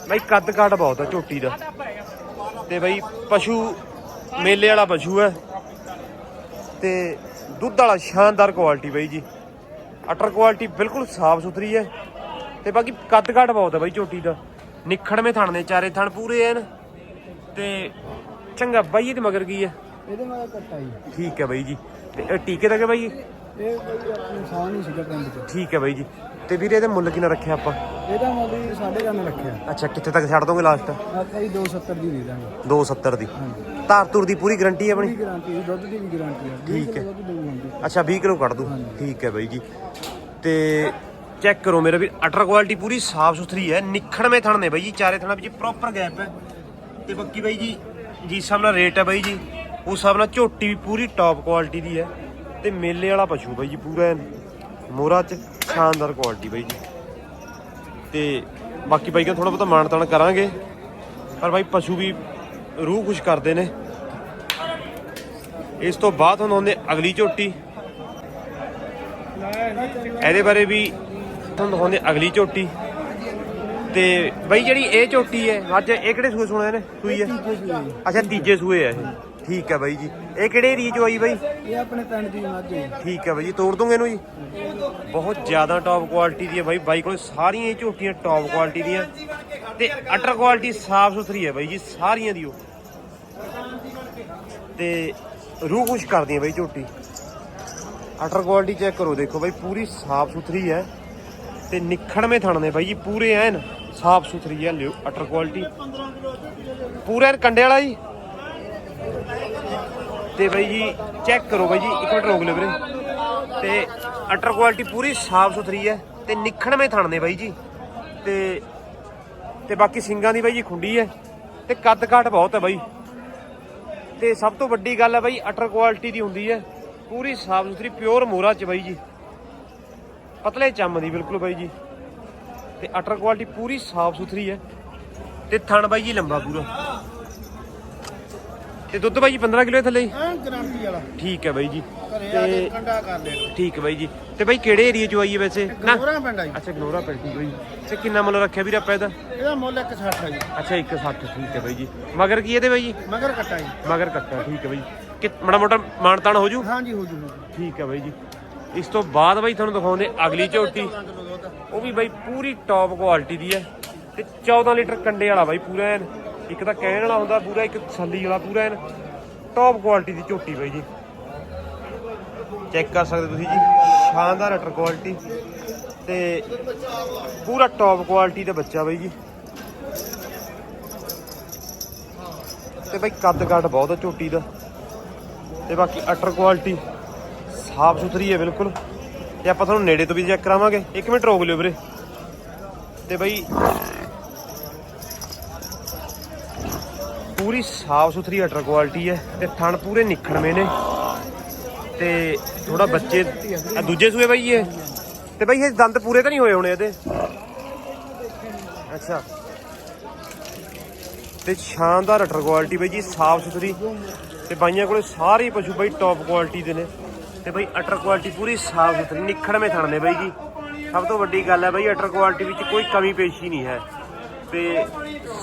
ਬਾਈ ਕੱਦ ਕਾਠ ਬਹੁਤ ਆ ਝੋਟੀ ਦਾ। ਤੇ ਬਾਈ ਪਸ਼ੂ ਮੇਲੇ ਵਾਲਾ ਪਸ਼ੂ ਹੈ। ਤੇ ਦੁੱਧ ਵਾਲਾ ਸ਼ਾਨਦਾਰ ਕੁਆਲਿਟੀ ਬਾਈ ਜੀ। ਅਟਰ ਕੁਆਲਿਟੀ ਬਿਲਕੁਲ ਸਾਫ਼ ਸੁਥਰੀ ਹੈ। ਤੇ ਬਾਕੀ ਕੱਦ ਕਾਠ ਬਹੁਤ ਹੈ ਬਾਈ ਝੋਟੀ ਦਾ। ਨਿਖੜਵੇਂ ਥਣ ਨੇ ਚਾਰੇ ਥਣ ਪੂਰੇ ਐਨ। ਤੇ ਚੰਗਾ ਬਾਈ ਇਹਦੇ ਮਗਰ ਕੀ ਹੈ? ਇਹਦੇ ਨਾਲ ਕੱਟਾ ਜੀ। ਠੀਕ ਹੈ ਬਾਈ ਜੀ। ਤੇ ਇਹ ਟੀਕੇ ਦਾ ਕਿ ਬਾਈ ਇਹ ਬਈ ਆਪਣੇ ਸਾਹ ਨਹੀਂ ਸੀਗਾ ਪਿੰਡ ਚ। ਠੀਕ ਹੈ ਬਾਈ ਜੀ। ਤੇ ਵੀਰੇ ਇਹਦੇ ਮੁੱਲ ਕਿੰਨਾ ਰੱਖਿਆ ਆਪਾਂ? ਇਹਦਾ ਮੁੱਲ ਵੀ ਸਾਢੇ ਕੰਨ ਰੱਖਿਆ ਅੱਛਾ ਕਿੱਥੇ ਤੱਕ ਛੱਡ ਦੋਗੇ ਲਾਸਟ ਆਪਾਂ ਜੀ 270 ਦੀ ਦੇ ਦਾਂਗੇ। 270 ਦੀ। ਧਾਰ ਤੁਰ ਦੀ ਪੂਰੀ ਗਾਰੰਟੀ ਹੈ ਆਪਣੀ? ਗਾਰੰਟੀ ਹੈ ਦੁੱਧ ਦੀ ਵੀ ਗਾਰੰਟੀ ਹੈ ਠੀਕ ਹੈ। ਅੱਛਾ 20 ਕਿਲੋ ਕੱਢ ਦੂ। ਠੀਕ ਹੈ ਬਾਈ ਜੀ। ਤੇ ਚੈੱਕ ਕਰੋ ਮੇਰਾ ਵੀ ਅਟਰ ਕੁਆਲਿਟੀ ਪੂਰੀ ਸਾਫ਼ ਸੁਥਰੀ ਹੈ। ਨਿਖੜਵੇਂ ਥਣ ਨੇ ਬਾਈ ਜੀ ਚਾਰੇ ਥਣਾਂ ਵਿੱਚ ਪ੍ਰੋਪਰ ਗੈਪ ਹੈ। ਤੇ ਬਾਕੀ ਬਾਈ ਜੀ ਜਿਸ ਹਿਸਾਬ ਨਾਲ ਰੇਟ ਹੈ ਬਾਈ ਜੀ ਉਸ ਹਿਸਾਬ ਨਾਲ ਝੋਟੀ ਵੀ ਪੂਰੀ ਟੌਪ ਕੁਆਲਿਟੀ ਦੀ ਹੈ। ਤੇ ਮੇਲੇ ਵਾਲਾ ਪਸ਼ੂ ਬਾਈ ਜੀ ਪੂਰਾ ਮੋਹਰਾ ਚ। ਸ਼ਾਨਦਾਰ ਕੁਆਲਿਟੀ ਬਾਈ ਜੀ। ਤੇ ਬਾਕੀ ਬਾਈ ਥੋੜਾ ਬਹੁਤਾ ਮਾਣ ਤਾਣ ਕਰਾਂਗੇ। ਪਰ ਬਾਈ ਪਸ਼ੂ ਵੀ ਰੂਹ ਖੁਸ਼ ਕਰਦੇ ਨੇ। ਇਸ ਤੋਂ ਬਾਅਦ ਹੁਣ ਆਉਂਦੇ ਅਗਲੀ ਝੋਟੀ। ਇਹਦੇ ਬਾਰੇ ਵੀ ਤੁਹਾਨੂੰ ਦਿਖਾਉਂਦੇ ਅਗਲੀ ਝੋਟੀ। ਤੇ ਬਈ ਜਿਹੜੀ ਇਹ ਝੋਟੀ ਹੈ ਅੱਜ ਇਹ ਕਿਹੜੇ ਸੂਏ ਸੁਣੇ ਨੇ? ਸੂਈ ਹੈ। ਅੱਛਾ ਤੀਜੇ ਸੂਏ ਹੈ ਇਹ। ਠੀਕ ਹੈ ਬਾਈ ਜੀ। ਇਹ ਕਿਹੜੇ ਏਰੀਏ ਚੋਂ ਆਈ ਬਾਈ? ਇਹ ਆਪਣੇ ਪਿੰਡ ਦੀ ਮੱਝ ਹੈ। ਠੀਕ ਹੈ ਬਾਈ ਜੀ ਤੋੜ ਦੂੰਗੇ ਇਹਨੂੰ ਜੀ? ਬਹੁਤ ਜ਼ਿਆਦਾ ਟੌਪ ਕੁਆਲਿਟੀ ਦੀ ਹੈ ਬਾਈ। ਬਾਈ ਕੋਲ ਸਾਰੀਆਂ ਹੀ ਝੋਟੀਆਂ ਟੌਪ ਕੁਆਲਿਟੀ ਦੀਆਂ। ਤੇ ਅਟਰ ਕੁਆਲਿਟੀ ਸਾਫ਼ ਸੁਥਰੀ ਹੈ ਬਾਈ ਜੀ ਸਾਰੀਆਂ ਦੀ ਉਹ। ਤੇ ਰੂਹ ਖੁਸ਼ ਕਰਦੀਆਂ ਬਾਈ ਝੋਟੀ। ਅਟਰ ਕੁਆਲਿਟੀ ਚੈੱਕ ਕਰੋ ਦੇਖੋ ਬਾਈ ਪੂਰੀ ਸਾਫ਼ ਸੁਥਰੀ ਹੈ। ਤੇ ਨਿਖੜਵੇਂ ਥਣ ਨੇ ਬਾਈ ਜੀ ਪੂਰੇ ਐਨ ਸਾਫ਼ ਸੁਥਰੀ ਹੈ ਲਿਓ ਅਟਰ ਕੁਆਲਿਟੀ ਪੂਰਾ ਕੰਡੇ ਵਾਲਾ ਜੀ? ਤੇ ਬਾਈ ਜੀ ਚੈੱਕ ਕਰੋ ਬਾਈ ਜੀ, ਇੱਕ ਮਿੰਟ ਰੋਕ ਲਿਓ ਵੀਰੇ। ਤੇ ਅਟਰ ਕੁਆਲਿਟੀ ਪੂਰੀ ਸਾਫ਼ ਸੁਥਰੀ ਹੈ ਤੇ ਨਿਖੜਵੇਂ ਥਣ ਨੇ ਬਾਈ ਜੀ। ਤੇ ਤੇ ਬਾਕੀ ਸਿੰਗਾਂ ਦੀ ਬਾਈ ਜੀ ਖੁੰਡੀ ਹੈ ਤੇ ਕੱਦ ਕਾਠ ਬਹੁਤ ਹੈ ਬਾਈ। ਤੇ ਸਭ ਤੋਂ ਵੱਡੀ ਗੱਲ ਹੈ ਬਾਈ, ਅਟਰ ਕੁਆਲਿਟੀ ਦੀ ਹੁੰਦੀ ਹੈ। ਪੂਰੀ ਸਾਫ਼ ਸੁਥਰੀ ਪਿਓਰ ਮੋਰਾ ਚ ਬਾਈ ਜੀ। ਪਤਲੇ ਚੰਮ ਦੀ ਬਿਲਕੁਲ ਬਾਈ ਜੀ। ਤੇ ਅਟਰ ਕੁਆਲਿਟੀ ਪੂਰੀ ਸਾਫ਼ ਸੁਥਰੀ ਹੈ। ਤੇ ਥਣ ਬਾਈ ਜੀ ਲੰਬਾ ਪੂਰਾ। ਤੇ ਦੁੱਧ ਬਾਈ ਜੀ 15 ਕਿਲੋ ਥੱਲੇ ਹੀ ਹਾਂ ਗਾਰੰਟੀ ਵਾਲਾ। ਠੀਕ ਹੈ ਬਾਈ ਜੀ। ਘਰੇ ਆ ਕੇ ਤੇ ਠੰਡਾ ਕਰ ਲੈ ਠੀਕ ਹੈ ਬਾਈ ਜੀ। ਤੇ ਬਾਈ ਕਿਹੜੇ ਏਰੀਆ ਚੋਂ ਆਈ ਹੈ ਵੈਸੇ? ਨਾ। ਹੋਰਾਂ ਪਿੰਡ ਆ ਜੀ। ਅੱਛਾ ਗਨੋਰਾ ਪਿੰਡ ਦੀ ਬਾਈ ਤੇ ਕਿੰਨਾ ਮੁੱਲ ਰੱਖਿਆ ਵੀਰ ਆਪਾਂ ਇਹਦਾ? ਇਹਦਾ ਮੁੱਲ 160 ਹੈ ਜੀ। ਅੱਛਾ 160 ਠੀਕ ਹੈ ਬਾਈ ਜੀ। ਮਗਰ ਕੀ ਇਹਦੇ ਬਾਈ ਜੀ? ਮਗਰ ਕੱਟਾ ਜੀ। ਮਗਰ ਕੱਟਾ ਠੀਕ ਹੈ ਬਾਈ ਕਿ ਮੜਾ ਮੋਟਾ ਮਾਨਤਾਨ ਹੋ ਜੂ? ਹੋ ਜੂ ਹੋ ਜੂ ਠੀਕ ਹੈ ਬਾਈ ਜੀ। ਇਸ ਤੋਂ ਬਾਅਦ ਬਾਈ ਤੁਹਾਨੂੰ ਦਿਖਾਉਂਦੇ ਅਗਲੀ ਝੋਟੀ। ਉਹ ਵੀ ਬਾਈ ਪੂਰੀ ਟੌਪ ਕੁਆਲਿਟੀ ਦੀ ਹੈ। ਤੇ 14 ਲੀਟਰ ਕੰਡੇ ਵਾਲਾ ਬਾਈ ਪੂਰਾ ਐਨ। ਇੱਕ ਤਾਂ ਕਹਿਣ ਵਾਲਾ ਹੁੰਦਾ ਪੂਰਾ ਇੱਕ ਤਸੱਲੀ ਵਾਲਾ, ਪੂਰਾ ਐਨ ਟੌਪ ਕੁਆਲਿਟੀ ਦੀ ਝੋਟੀ ਬਾਈ ਜੀ। ਚੈੱਕ ਕਰ ਸਕਦੇ ਤੁਸੀਂ ਜੀ, ਸ਼ਾਨਦਾਰ ਅਟਰ ਕੁਆਲਿਟੀ ਤੇ ਪੂਰਾ ਟੌਪ ਕੁਆਲਿਟੀ ਦਾ ਬੱਚਾ ਬਾਈ ਜੀ। ਤੇ ਬਾਈ ਕੱਦ ਕੱਟ ਬਹੁਤ ਆ ਝੋਟੀ ਦਾ। ਤੇ ਬਾਕੀ ਅਟਰ ਕੁਆਲਿਟੀ ਸਾਫ਼ ਸੁਥਰੀ ਹੈ ਬਿਲਕੁਲ। ਤੇ ਆਪਾਂ ਤੁਹਾਨੂੰ ਨੇੜੇ ਤੋਂ ਵੀ ਚੈੱਕ ਕਰਾਵਾਂਗੇ। ਇੱਕ ਮਿੰਟ ਰੋਕ ਲਿਓ ਵੀਰੇ। ਤੇ ਬਾਈ ਪੂਰੀ ਸਾਫ਼ ਸੁਥਰੀ ਅਟਰ ਕੁਆਲਿਟੀ ਹੈ ਤੇ ਥਣ ਪੂਰੇ ਨਿਖੜਵੇਂ ਨੇ। ਤੇ ਥੋੜਾ ਬੱਚੇ ਆ ਦੂਜੇ ਸੂਏ ਬਾਈ ਇਹ। ਤੇ ਬਾਈ ਇਹ ਦੰਦ ਪੂਰੇ ਤਾਂ ਨਹੀਂ ਹੋਏ ਹੋਣੇ ਇਹਦੇ। ਅੱਛਾ। ਤੇ ਸ਼ਾਨਦਾਰ ਅਟਰ ਕੁਆਲਿਟੀ ਬਾਈ ਜੀ, ਸਾਫ਼ ਸੁਥਰੀ। ਤੇ ਬਾਈਆਂ ਕੋਲੇ ਸਾਰੇ ਪਸ਼ੂ ਬਾਈ ਟੌਪ ਕੁਆਲਿਟੀ ਦੇ ਨੇ। ਤੇ ਬਾਈ ਅਟਰ ਕੁਆਲਿਟੀ ਪੂਰੀ ਸਾਫ਼ ਸੁਥਰੀ, ਨਿਖੜਵੇਂ ਥਣ ਨੇ ਬਾਈ ਜੀ। ਸਭ ਤੋਂ ਵੱਡੀ ਗੱਲ ਹੈ ਬਾਈ ਅਟਰ ਕੁਆਲਿਟੀ ਵਿੱਚ ਕੋਈ ਕਮੀ ਪੇਸ਼ੀ ਨਹੀਂ ਹੈ। ਤੇ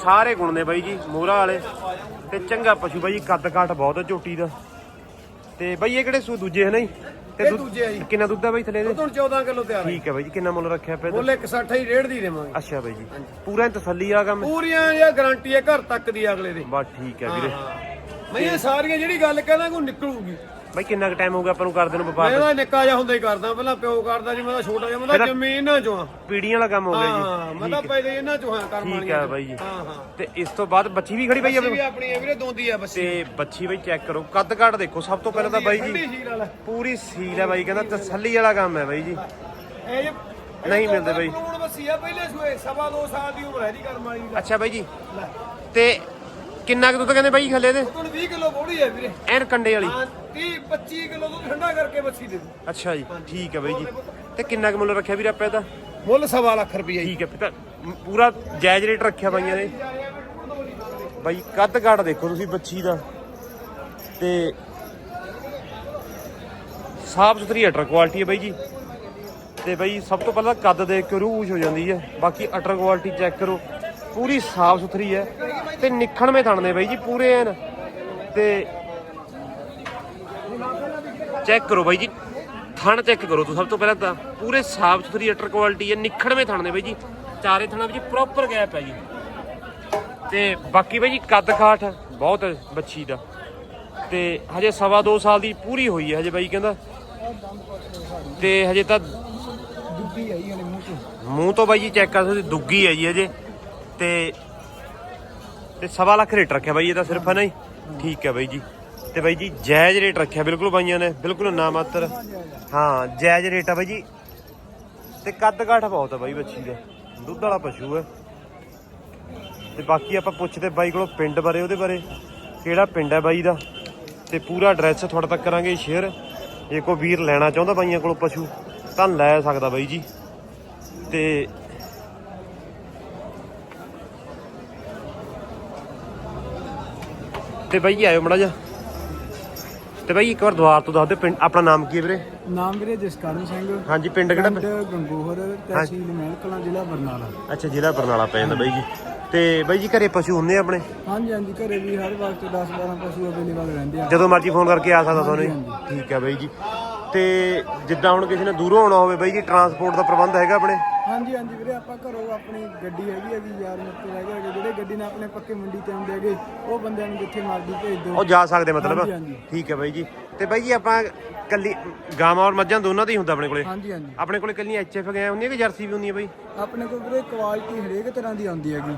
ਸਾਰੇ ਗੁਣ ਨੇ ਬਾਈ ਜੀ ਮੋਹਰਾ ਵਾਲੇ ਤੇ ਚੰਗਾ ਪਸ਼ੂ ਬਾਈ ਜੀ ਕੱਦ ਕਾਠ ਬਹੁਤ ਝੋਟੀ ਦਾ। ਤੇ ਬਾਈ ਇਹ ਕਿਹੜੇ ਸੂ ਦੂਜੇ ਹਨ ਜੀ? ਤੇ ਇਹ ਦੁੱਧ- ਦੂਜੇ ਆ ਜੀ। ਕਿੰਨਾ ਦੁੱਧ ਹੈ ਬਾਈ ਥਲੇ ਦੇ? ਹੁਣ 14 ਕਿਲੋ ਤਿਆਰ ਹੈ। ਠੀਕ ਹੈ ਬਾਈ ਜੀ ਕਿੰਨਾ ਮੁੱਲ ਰੱਖਿਆ ਪਿਆ ਇਹਦਾ? ਬੋਲੇ 160 ਹੀ ਰੇਡ ਦੀ ਦੇਵਾਂਗੇ। ਅੱਛਾ ਬਾਈ ਜੀ। ਪੂਰਾ ਐਨ ਤਸੱਲੀ ਵਾਲਾ ਕੰਮ? ਪੂਰੀਆਂ ਇਹ ਗਾਰੰਟੀ ਹੈ ਘਰ ਤੱਕ ਦੀ ਅਗਲੇ ਦੀ। ਬਸ ਠੀਕ ਹੈ ਵੀਰੇ। ਮੈਂ ਇਹ ਸਾਰੀਆਂ ਜਿਹੜੀ ਗੱਲ ਕਹਿੰਦਾ ਕੋ ਨਿਕਲੂਗੀ। ਬਾਈ ਕਿੰਨਾ ਕੁ ਟਾਈਮ ਹੋ ਗਿਆ ਆਪਾਂ ਨੂੰ ਕਰਦੇ ਨੂੰ ਮੈਂ ਵਪਾਰ ਇਹਦਾ ਨਿੱਕਾ ਜਿਹਾ ਹੁੰਦਾ ਹੀ ਕਰਦਾ ਪਹਿਲਾਂ ਪਿਓ ਕਰਦਾ ਜੀ ਮੈਂ ਤਾਂ ਛੋਟਾ ਜਿਹਾ ਮੈਂ ਤਾਂ ਜ਼ਮੀਨ ਚੋਂ ਆ। ਪੀੜੀਆਂ ਵਾਲਾ ਕੰਮ ਹੋ ਗਿਆ ਹਾਂ ਮੈਂ ਤਾਂ ਜੀ ਪਹਿਲੇ ਇਹਨਾਂ ਚੋਂ ਹਾਂ ਕਰਮ ਠੀਕ ਵਾਲੀਆਂ ਹੈ। ਬਾਈ ਜੀ। ਹਾਂ ਹਾਂ। ਤੇ ਇਸ ਤੋਂ ਬਾਅਦ ਬੱਚੀ ਵੀ ਖੜੀ ਬਾਈ ਬੱਚੀ ਆਪਣੇ ਵੀ ਆਪਣੀ ਹੈ ਵੀਰੇ ਦੋਂਦੀ ਆ ਬੱਚੀ। ਤੇ ਬੱਚੀ ਬਾਈ ਚੈੱਕ ਕਰੋ ਕੱਦ ਕਾਠ ਦੇਖੋ ਸਭ ਤੋਂ ਪਹਿਲਾਂ ਤਾਂ ਬਾਈ ਠੰਡੀ ਜੀ ਵਾਲਾ। ਪੂਰੀ ਸੀਲ ਹੈ ਬਾਈ ਕਹਿੰਦਾ ਤਸੱਲੀ ਵਾਲਾ ਕੰਮ ਹੈ ਬਾਈ ਜੀ। ਇਹ ਜੇ ਨਹੀਂ ਮਿਲਦੇ ਬਾਈ। ਬੱਸੀ ਆ ਪਹਿਲੇ ਸੂਏ ਸਵਾ ਦੋ ਸਾਲ ਦੀ ਉਮਰ ਹੈ ਦੀ ਕਰਮ ਵਾਲੀ ਦਾ। ਅੱਛਾ ਬਾਈ ਜੀ। ਤੇ ਕਿੰਨਾ ਕੁ ਦੁੱਧ ਕਹਿੰਦੇ ਬਾਈ ਖੱਲੇ ਦੇ? ਹੁਣ 20 ਕਿਲੋ ਬੋੜੀ ਹੈ ਵੀਰੇ। ਐਨ ਕੰਡੇ ਵਾਲੀ। ਹਾਂ 30 25 ਕਿਲੋ ਦੁੱਧ ਠੰਡਾ ਕਰਕੇ ਬੱਸੀ ਦੇ ਦੂ ਅੱਛਾ ਜੀ ਠੀਕ ਹੈ ਬਾਈ ਜੀ। ਤੇ ਕਿੰਨਾ ਕੁ ਮੁੱਲ ਰੱਖਿਆ ਵੀਰ ਆਪਾਂ ਇਹਦਾ? ਮੁੱਲ ਸਵਾ ਲੱਖ ਰੁਪਈਆ ਜੀ। ਠੀਕ ਹੈ ਫਿਰ ਤਾਂ ਪੂਰਾ ਜਾਇਜ਼ ਰੇਟ ਰੱਖਿਆ ਬਾਈਆਂ ਨੇ। ਬਾਈ ਕੱਦ ਕਾਠ ਦੇਖੋ ਤੁਸੀਂ ਬੱਚੀ ਦਾ। ਤੇ ਸਾਫ਼ ਸੁਥਰੀ ਅਟਰ ਕੁਆਲਿਟੀ ਹੈ ਬਾਈ ਜੀ। ਤੇ ਬਾਈ ਸਭ ਤੋਂ ਪਹਿਲਾਂ ਕੱਦ ਦੇਖ ਕੇ ਰੂਹ ਹੋ ਜਾਂਦੀ ਹੈ। ਬਾਕੀ ਅਟਰ ਕੁਆਲਿਟੀ ਚੈੱਕ ਕਰੋ। ਪੂਰੀ ਸਾਫ਼ ਸੁਥਰੀ ਹੈ ਤੇ ਨਿਖਣਵੇਂ ਥਣਦੇ ਬਾਈ ਜੀ ਪੂਰੇ ਐਨ। ਤੇ ਚੈੱਕ ਕਰੋ ਬਾਈ ਜੀ ਥਣ ਚੈੱਕ ਕਰੋ ਤੂੰ ਸਭ ਤੋਂ ਪਹਿਲਾਂ ਤਾਂ। ਪੂਰੇ ਸਾਫ਼ ਸੁਥਰੀ ਅਟਰ ਕੁਆਲਿਟੀ ਹੈ ਨਿਖੜਵੇਂ ਥਣ ਨੇ ਬਾਈ ਜੀ। ਚਾਰੇ ਥਣਾਂ ਵਿੱਚ ਪ੍ਰੋਪਰ ਗੈਪ ਹੈ ਜੀ। ਤੇ ਬਾਕੀ ਬਾਈ ਜੀ ਕੱਦ ਕਾਠ ਬਹੁਤ ਬੱਚੀ ਦਾ। ਤੇ ਹਜੇ ਸਵਾ ਦੋ ਸਾਲ ਦੀ ਪੂਰੀ ਹੋਈ ਹੈ ਹਜੇ ਬਾਈ ਕਹਿੰਦਾ। ਤੇ ਹਜੇ ਤਾਂ ਦੁੱਧੀ ਆਈ ਹਲੇ ਮੂੰਹ ਤੋਂ। ਮੂੰਹ ਤੋਂ ਬਾਈ ਜੀ ਚੈੱਕ ਕਰ ਸਕਦੇ ਦੁੱਗੀ ਹੈ ਜੀ ਹਜੇ। ਤੇ ਤੇ ਸਵਾ ਲੱਖ ਰੇਟ ਰੱਖਿਆ ਬਾਈ ਇਹਦਾ ਸਿਰਫ ਹੈ ਨਾ ਜੀ। ਠੀਕ ਹੈ ਬਾਈ ਜੀ। ਤੇ ਬਾਈ ਜੀ, ਜਾਇਜ਼ ਰੇਟ ਰੱਖਿਆ ਬਿਲਕੁਲ ਬਾਈਆਂ ਨੇ, ਬਿਲਕੁਲ ਨਾ ਮਾਤਰ। ਹਾਂ, ਜਾਇਜ਼ ਰੇਟ ਆ ਬਾਈ ਜੀ। ਤੇ ਕੱਦ ਕਾਠ ਬਹੁਤ ਆ ਬਾਈ ਬੱਚੀ ਦਾ। ਦੁੱਧ ਵਾਲਾ ਪਸ਼ੂ ਹੈ। ਤੇ ਬਾਕੀ ਆਪਾਂ ਪੁੱਛਦੇ ਬਾਈ ਕੋਲੋਂ ਪਿੰਡ ਬਾਰੇ, ਉਹਦੇ ਬਾਰੇ। ਕਿਹੜਾ ਪਿੰਡ ਹੈ ਬਾਈ ਦਾ? ਤੇ ਪੂਰਾ ਐਡਰੈਸ ਤੁਹਾਡੇ ਤੱਕ ਕਰਾਂਗੇ ਸ਼ੇਅਰ ਜੇ ਕੋਈ ਵੀਰ ਲੈਣਾ ਚਾਹੁੰਦਾ ਬਾਈਆਂ ਕੋਲੋਂ ਪਸ਼ੂ, ਤਾਂ ਲੈ ਸਕਦਾ ਬਾਈ ਜੀ। ਤੇ ਤੇ ਬਾਈ ਆਇਓ ਮੜਾ ਜਾ ਤੇ ਬਾਈ ਇੱਕ ਵਾਰ ਦੁਆਰ ਤੋਂ ਦੱਸ ਦੇ ਪਿੰਡ ਆਪਣਾ ਨਾਮ ਕੀ ਹੈ ਵੀਰੇ? ਨਾਮ ਵੀਰੇ ਜਸਕਰਨ ਸਿੰਘ। ਹਾਂਜੀ ਪਿੰਡ ਕਿਹੜਾ? ਪਿੰਡ ਗੰਗੋਹਰ ਤਹਿਸੀਲ ਮਹਿਲਕਲਾਂ ਜ਼ਿਲ੍ਹਾ ਬਰਨਾਲਾ। ਅੱਛਾ ਜ਼ਿਲ੍ਹਾ ਬਰਨਾਲਾ ਪੈ ਜਾਂਦਾ ਬਾਈ ਜੀ। ਤੇ ਬਾਈ ਜੀ ਘਰੇ ਪਸ਼ੂ ਹੁੰਦੇ ਆ ਆਪਣੇ? ਹਾਂਜੀ ਹਾਂਜੀ ਘਰੇ ਵੀ ਹਰ ਵਕਤ 10 12 ਪਸ਼ੂ ਅਵੇਲੇਬਲ ਰਹਿੰਦੇ ਆ। ਜਦੋਂ ਮਰਜ਼ੀ ਫੋਨ ਕਰਕੇ ਆ ਸਕਦਾ ਤੁਹਾਨੂੰ ਠੀਕ ਹੈ ਬਾਈ ਜੀ। ਤੇ ਜਿੱਦਾਂ ਹੁਣ ਕਿਸੇ ਨੇ ਦੂਰੋਂ ਆਉਣਾ ਹੋਵੇ ਬਾਈ ਜੀ ਟਰਾਂਸਪੋਰਟ ਦਾ ਪ੍ਰਬੰਧ ਹੈਗਾ ਆਪਣੇ? ਹਾਂਜੀ ਹਾਂਜੀ ਵੀਰੇ ਆਪਾਂ ਘਰੋਂ ਆਪਣੀ ਗੱਡੀ ਹੈਗੀ ਹੈਗੀ ਯਾਰ ਮਿੱਤਰ ਹੈਗੇ ਹੈਗੇ ਜਿਹੜੇ ਗੱਡੀ ਨਾਲ ਆਪਣੇ ਪੱਕੇ ਮੰਡੀ ਤੇ ਆਉਂਦੇ ਹੈਗੇ ਉਹ ਬੰਦਿਆਂ ਨੂੰ ਜਿੱਥੇ ਮਰਜ਼ੀ ਭੇਜ ਦਿਓ। ਉਹ ਜਾ ਸਕਦੇ ਮਤਲਬ? ਹਾਂਜੀ, ਹਾਂਜੀ। ਠੀਕ ਹੈ ਬਾਈ ਜੀ। ਤੇ ਬਾਈ ਜੀ ਆਪਾਂ ਕੱਲੀ ਗਾਵਾਂ ਔਰ ਮੱਝਾਂ ਦੋਨਾਂ ਦਾ ਹੀ ਹੁੰਦਾ ਆਪਣੇ ਕੋਲੇ? ਹਾਂਜੀ ਹਾਂਜੀ। ਆਪਣੇ ਕੋਲੇ ਕੱਲੀਆਂ ਐਚਐਫ ਗਏ ਹੁੰਦੀਆਂ ਕਿ ਜਰਸੀ ਵੀ ਹੁੰਦੀਆਂ ਬਾਈ? ਆਪਣੇ ਕੋਲ ਵੀਰੇ ਕੁਆਲਿਟੀ ਹਰੇਕ ਤਰ੍ਹਾਂ ਦੀ ਆਉਂਦੀ ਹੈਗੀ।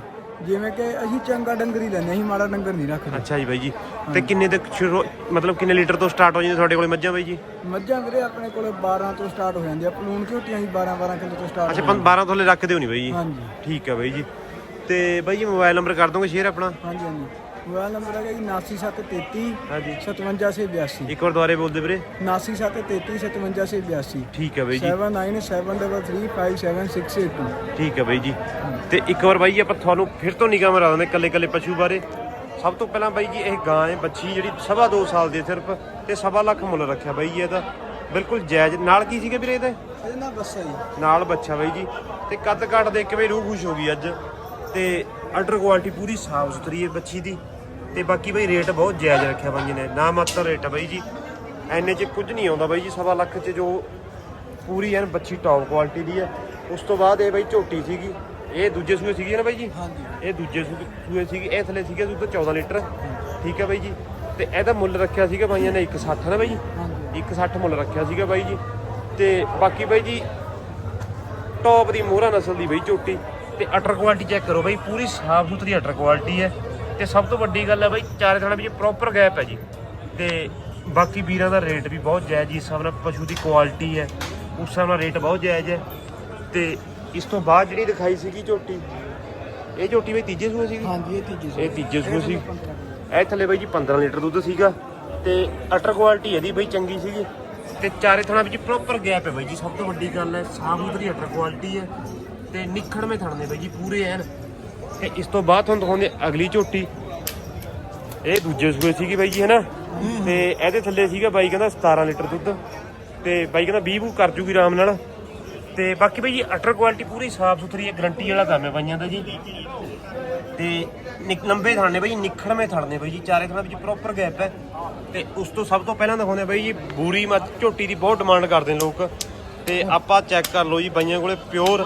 ਜਿਵੇਂ ਕਿ ਅਸੀਂ ਚੰਗਾ ਡੰਗਰ ਹੀ ਲੈਂਦੇ ਅਸੀਂ ਮਾੜਾ ਡੰਗਰ ਨਹੀਂ ਰੱਖਦੇ। ਅੱਛਾ ਜੀ ਬਾਈ ਜੀ। ਤੇ ਕਿੰਨੇ ਦੇ ਸ਼ੁਰੂ ਮਤਲਬ ਕਿੰਨੇ ਲੀਟਰ ਤੋਂ ਸਟਾਰਟ ਹੋ ਜਾਂਦੇ ਤੁਹਾਡੇ ਕੋਲੇ ਮੱਝਾਂ ਬਾਈ ਜੀ? ਮੱਝਾਂ ਵੀਰੇ ਆਪਣੇ ਕੋਲ 12 ਤੋਂ ਸਟਾਰਟ ਹੋ ਜਾਂਦੀਆਂ ਪਲੂਣ ਝੋਟੀਆਂ ਵੀ 12 12 ਕਿਲੋ ਤੋਂ ਸਟਾਰਟ ਅੱਛਾ 12 ਤੋਂ ਲੈ ਰੱਖਦੇ ਹੋ ਨਹੀਂ ਬਾਈ ਜੀ? ਹਾਂਜੀ। ਠੀਕ ਹੈ ਬਾਈ ਜੀ। ਤੇ ਬਾਈ ਜੀ ਮੋਬਾਈਲ ਨੰਬਰ ਕਰ ਦੋਗੇ ਸ਼ੇਅਰ ਆਪਣਾ? ਹਾਂਜੀ ਹਾਂਜੀ। ਮੋਬਾਈਲ ਨੰਬਰ ਹੈਗਾ ਜੀ 99733 ਹਾਂਜੀ 57682 ਇੱਕ ਵਾਰ ਦੁਬਾਰੇ ਬੋਲਦੇ ਵੀਰੇ 99733 57682 ਠੀਕ ਹੈ ਬਾਈ ਜੀ 7973357682 ਠੀਕ ਹੈ ਬਾਈ ਜੀ ਤੇ ਇੱਕ ਵਾਰ ਬਾਈ ਜੀ ਆਪਾਂ ਤੁਹਾਨੂੰ ਫਿਰ ਤੋਂ ਨਿਗਾਹ ਮਰਾ ਦਿੰਦੇ ਕੱਲੇ ਕੱਲੇ ਪਸ਼ੂ ਬਾਰੇ ਸਭ ਤੋਂ ਪਹਿਲਾਂ ਬਾਈ ਜੀ ਇਹ ਗਾਂ ਹੈ ਬੱਚੀ ਜਿਹੜੀ ਸਵਾ ਦੋ ਸਾਲ ਦੀ ਸਿਰਫ ਤੇ ਸਵਾ ਲੱਖ ਮੁੱਲ ਰੱਖਿਆ ਬਾਈ ਜੀ ਇਹਦਾ ਬਿਲਕੁਲ ਜਾਇਜ਼ ਨਾਲ ਕੀ ਸੀਗੇ ਵੀਰੇ ਇਹਦੇ ਇਹਦੇ ਨਾਲ ਬੱਸਾ ਜੀ ਨਾਲ ਬੱਚਾ ਬਾਈ ਜੀ ਤੇ ਕੱਦ ਕਾਠ ਦੇਖ ਕੇ ਬਈ ਰੂਹ ਖੁਸ਼ ਹੋ ਗਈ ਅੱਜ ਤੇ ਆਰਡਰ ਕੁਆਲਿਟੀ ਪੂਰੀ ਸਾਫ਼ ਸੁਥਰੀ ਹੈ ਬੱਚੀ ਦੀ ਤੇ ਬਾਕੀ ਬਈ ਰੇਟ ਬਹੁਤ ਜਾਇਜ਼ ਰੱਖਿਆ ਬਾਈ ਜੀ ਨੇ। ਨਾ ਮਾਤਰ ਰੇਟ ਹੈ ਬਾਈ ਜੀ। ਐਨੇ ਚ ਕੁਝ ਨਹੀਂ ਆਉਂਦਾ ਬਾਈ ਜੀ ਸਵਾ ਲੱਖ ਚ ਜੋ ਪੂਰੀ ਐਨ ਬੱਚੀ ਟੌਪ ਕੁਆਲਿਟੀ ਦੀ ਹੈ ਉਸ ਤੋਂ ਬਾਅਦ ਇਹ ਬਾਈ ਝੋਟੀ ਸੀਗੀ। ਇਹ ਦੂਜੇ ਸੂਏ ਸੀਗੀ ਨਾ ਬਾਈ ਜੀ? ਹਾਂਜੀ। ਇਹ ਦੂਜੇ ਸੂਏ ਸੀਗੀ। ਇਹ ਥੱਲੇ ਸੀਗੇ ਦੁੱਧ 14 ਲੀਟਰ। ਠੀਕ ਹੈ ਬਾਈ ਜੀ। ਤੇ ਇਹਦਾ ਮੁੱਲ ਰੱਖਿਆ ਸੀਗਾ ਬਾਈਆਂ ਨੇ 160 ਨਾ ਬਾਈ ਜੀ? ਹਾਂਜੀ। 160 ਮੁੱਲ ਰੱਖਿਆ ਸੀਗਾ ਬਾਈ ਜੀ। ਤੇ ਬਾਕੀ ਬਾਈ ਜੀ ਟੌਪ ਦੀ ਮੋਹਰਾ ਨਸਲ ਦੀ ਬਈ ਝੋਟੀ। ਤੇ ਅਟਰ ਕੁਆਲਿਟੀ ਚੈੱਕ ਕਰੋ ਬਈ। ਪੂਰੀ ਸਾਫ਼ ਸੁਥਰੀ ਅਟਰ ਕੁਆਲਿਟੀ ਹੈ। ਤੇ ਸਭ ਤੋਂ ਵੱਡੀ ਗੱਲ ਹੈ ਬਈ ਚਾਰੇ ਥਾਣਾ ਵਿੱਚ ਪ੍ਰੋਪਰ ਗੈਪ ਹੈ ਜੀ। ਤੇ ਬਾਕੀ ਵੀਰਾਂ ਦਾ ਰੇਟ ਵੀ ਬਹੁਤ ਜਾਇਜ਼ ਜੀ ਹਿਸਾਬ ਨਾਲ ਪਸ਼ੂ ਦੀ ਕੁਆਲਿਟੀ ਹੈ ਉਸ ਹਿਸਾਬ ਨਾਲ ਰੇਟ ਬਹੁਤ ਜਾਇਜ਼ ਹੈ। ਤੇ ਇਸ ਤੋਂ ਬਾਅਦ ਜਿਹੜੀ ਦਿਖਾਈ ਸੀਗੀ ਝੋਟੀ ਇਹ ਝੋਟੀ ਬਈ ਤੀਜੇ ਸੂਏ ਸੀਗੀ? ਹਾਂਜੀ ਇਹ ਤੀਜੀ ਇਹ ਤੀਜੇ ਸੂਏ ਸੀ। ਇਹ ਥੱਲੇ ਬਾਈ ਜੀ 15 ਲੀਟਰ ਦੁੱਧ ਸੀਗਾ ਤੇ ਅਟਰ ਕੁਆਲਿਟੀ ਇਹਦੀ ਬਈ ਚੰਗੀ ਸੀਗੀ। ਤੇ ਚਾਰੇ ਥਣਾ ਵਿੱਚ ਪ੍ਰੋਪਰ ਗੈਪ ਹੈ ਬਾਈ ਜੀ ਸਭ ਤੋਂ ਵੱਡੀ ਗੱਲ ਹੈ ਸਾਫ਼ ਸੁਥਰੀ ਅਟਰ ਕੁਆਲਿਟੀ ਹੈ ਤੇ ਨਿਖੜਵੇਂ ਥਣ ਨੇ ਬਾਈ ਜੀ ਪੂਰੇ ਐਨ। ਤੇ ਇਸ ਤੋਂ ਬਾਅਦ ਤੁਹਾਨੂੰ ਦਿਖਾਉਂਦੇ ਅਗਲੀ ਝੋਟੀ। ਇਹ ਦੂਜੇ ਸੂਏ ਸੀਗੀ ਬਾਈ ਜੀ, ਹੈਨਾ? ਤੇ ਇਹਦੇ ਥੱਲੇ ਸੀਗਾ ਬਾਈ ਕਹਿੰਦਾ 17 ਲੀਟਰ ਦੁੱਧ। ਤੇ ਬਾਈ ਕਹਿੰਦਾ 20 ਬੂ ਕਰ ਜੂਗੀ ਆਰਾਮ ਨਾਲ। ਤੇ ਬਾਕੀ ਬਾਈ ਜੀ, ਅਟਰ ਕੁਆਲਿਟੀ ਪੂਰੀ ਸਾਫ਼ ਸੁਥਰੀ ਹੈ, ਗਰੰਟੀ ਵਾਲਾ ਕੰਮ ਹੈ ਬਾਈਆਂ ਦਾ ਜੀ। ਤੇ ਨਿਕ ਲੰਬੇ ਥਣ ਨੇ ਬਾਈ ਨਿਖੜਵੇਂ ਥਣ ਨੇ ਬਾਈ ਜੀ, ਚਾਰੇ ਥਣਾਂ ਵਿੱਚ ਪ੍ਰੋਪਰ ਗੈਪ ਹੈ। ਤੇ ਉਸ ਤੋਂ ਸਭ ਤੋਂ ਪਹਿਲਾਂ ਦਿਖਾਉਂਦੇ ਬਾਈ ਜੀ, ਬੂਰੀ ਮੱਝ ਝੋਟੀ ਦੀ ਬਹੁਤ ਡਿਮਾਂਡ ਕਰਦੇ ਨੇ ਲੋਕ। ਤੇ ਆਪਾਂ ਚੈੱਕ ਕਰ ਲਓ ਜੀ, ਬਾਈਆਂ ਕੋਲੇ ਪਿਓਰ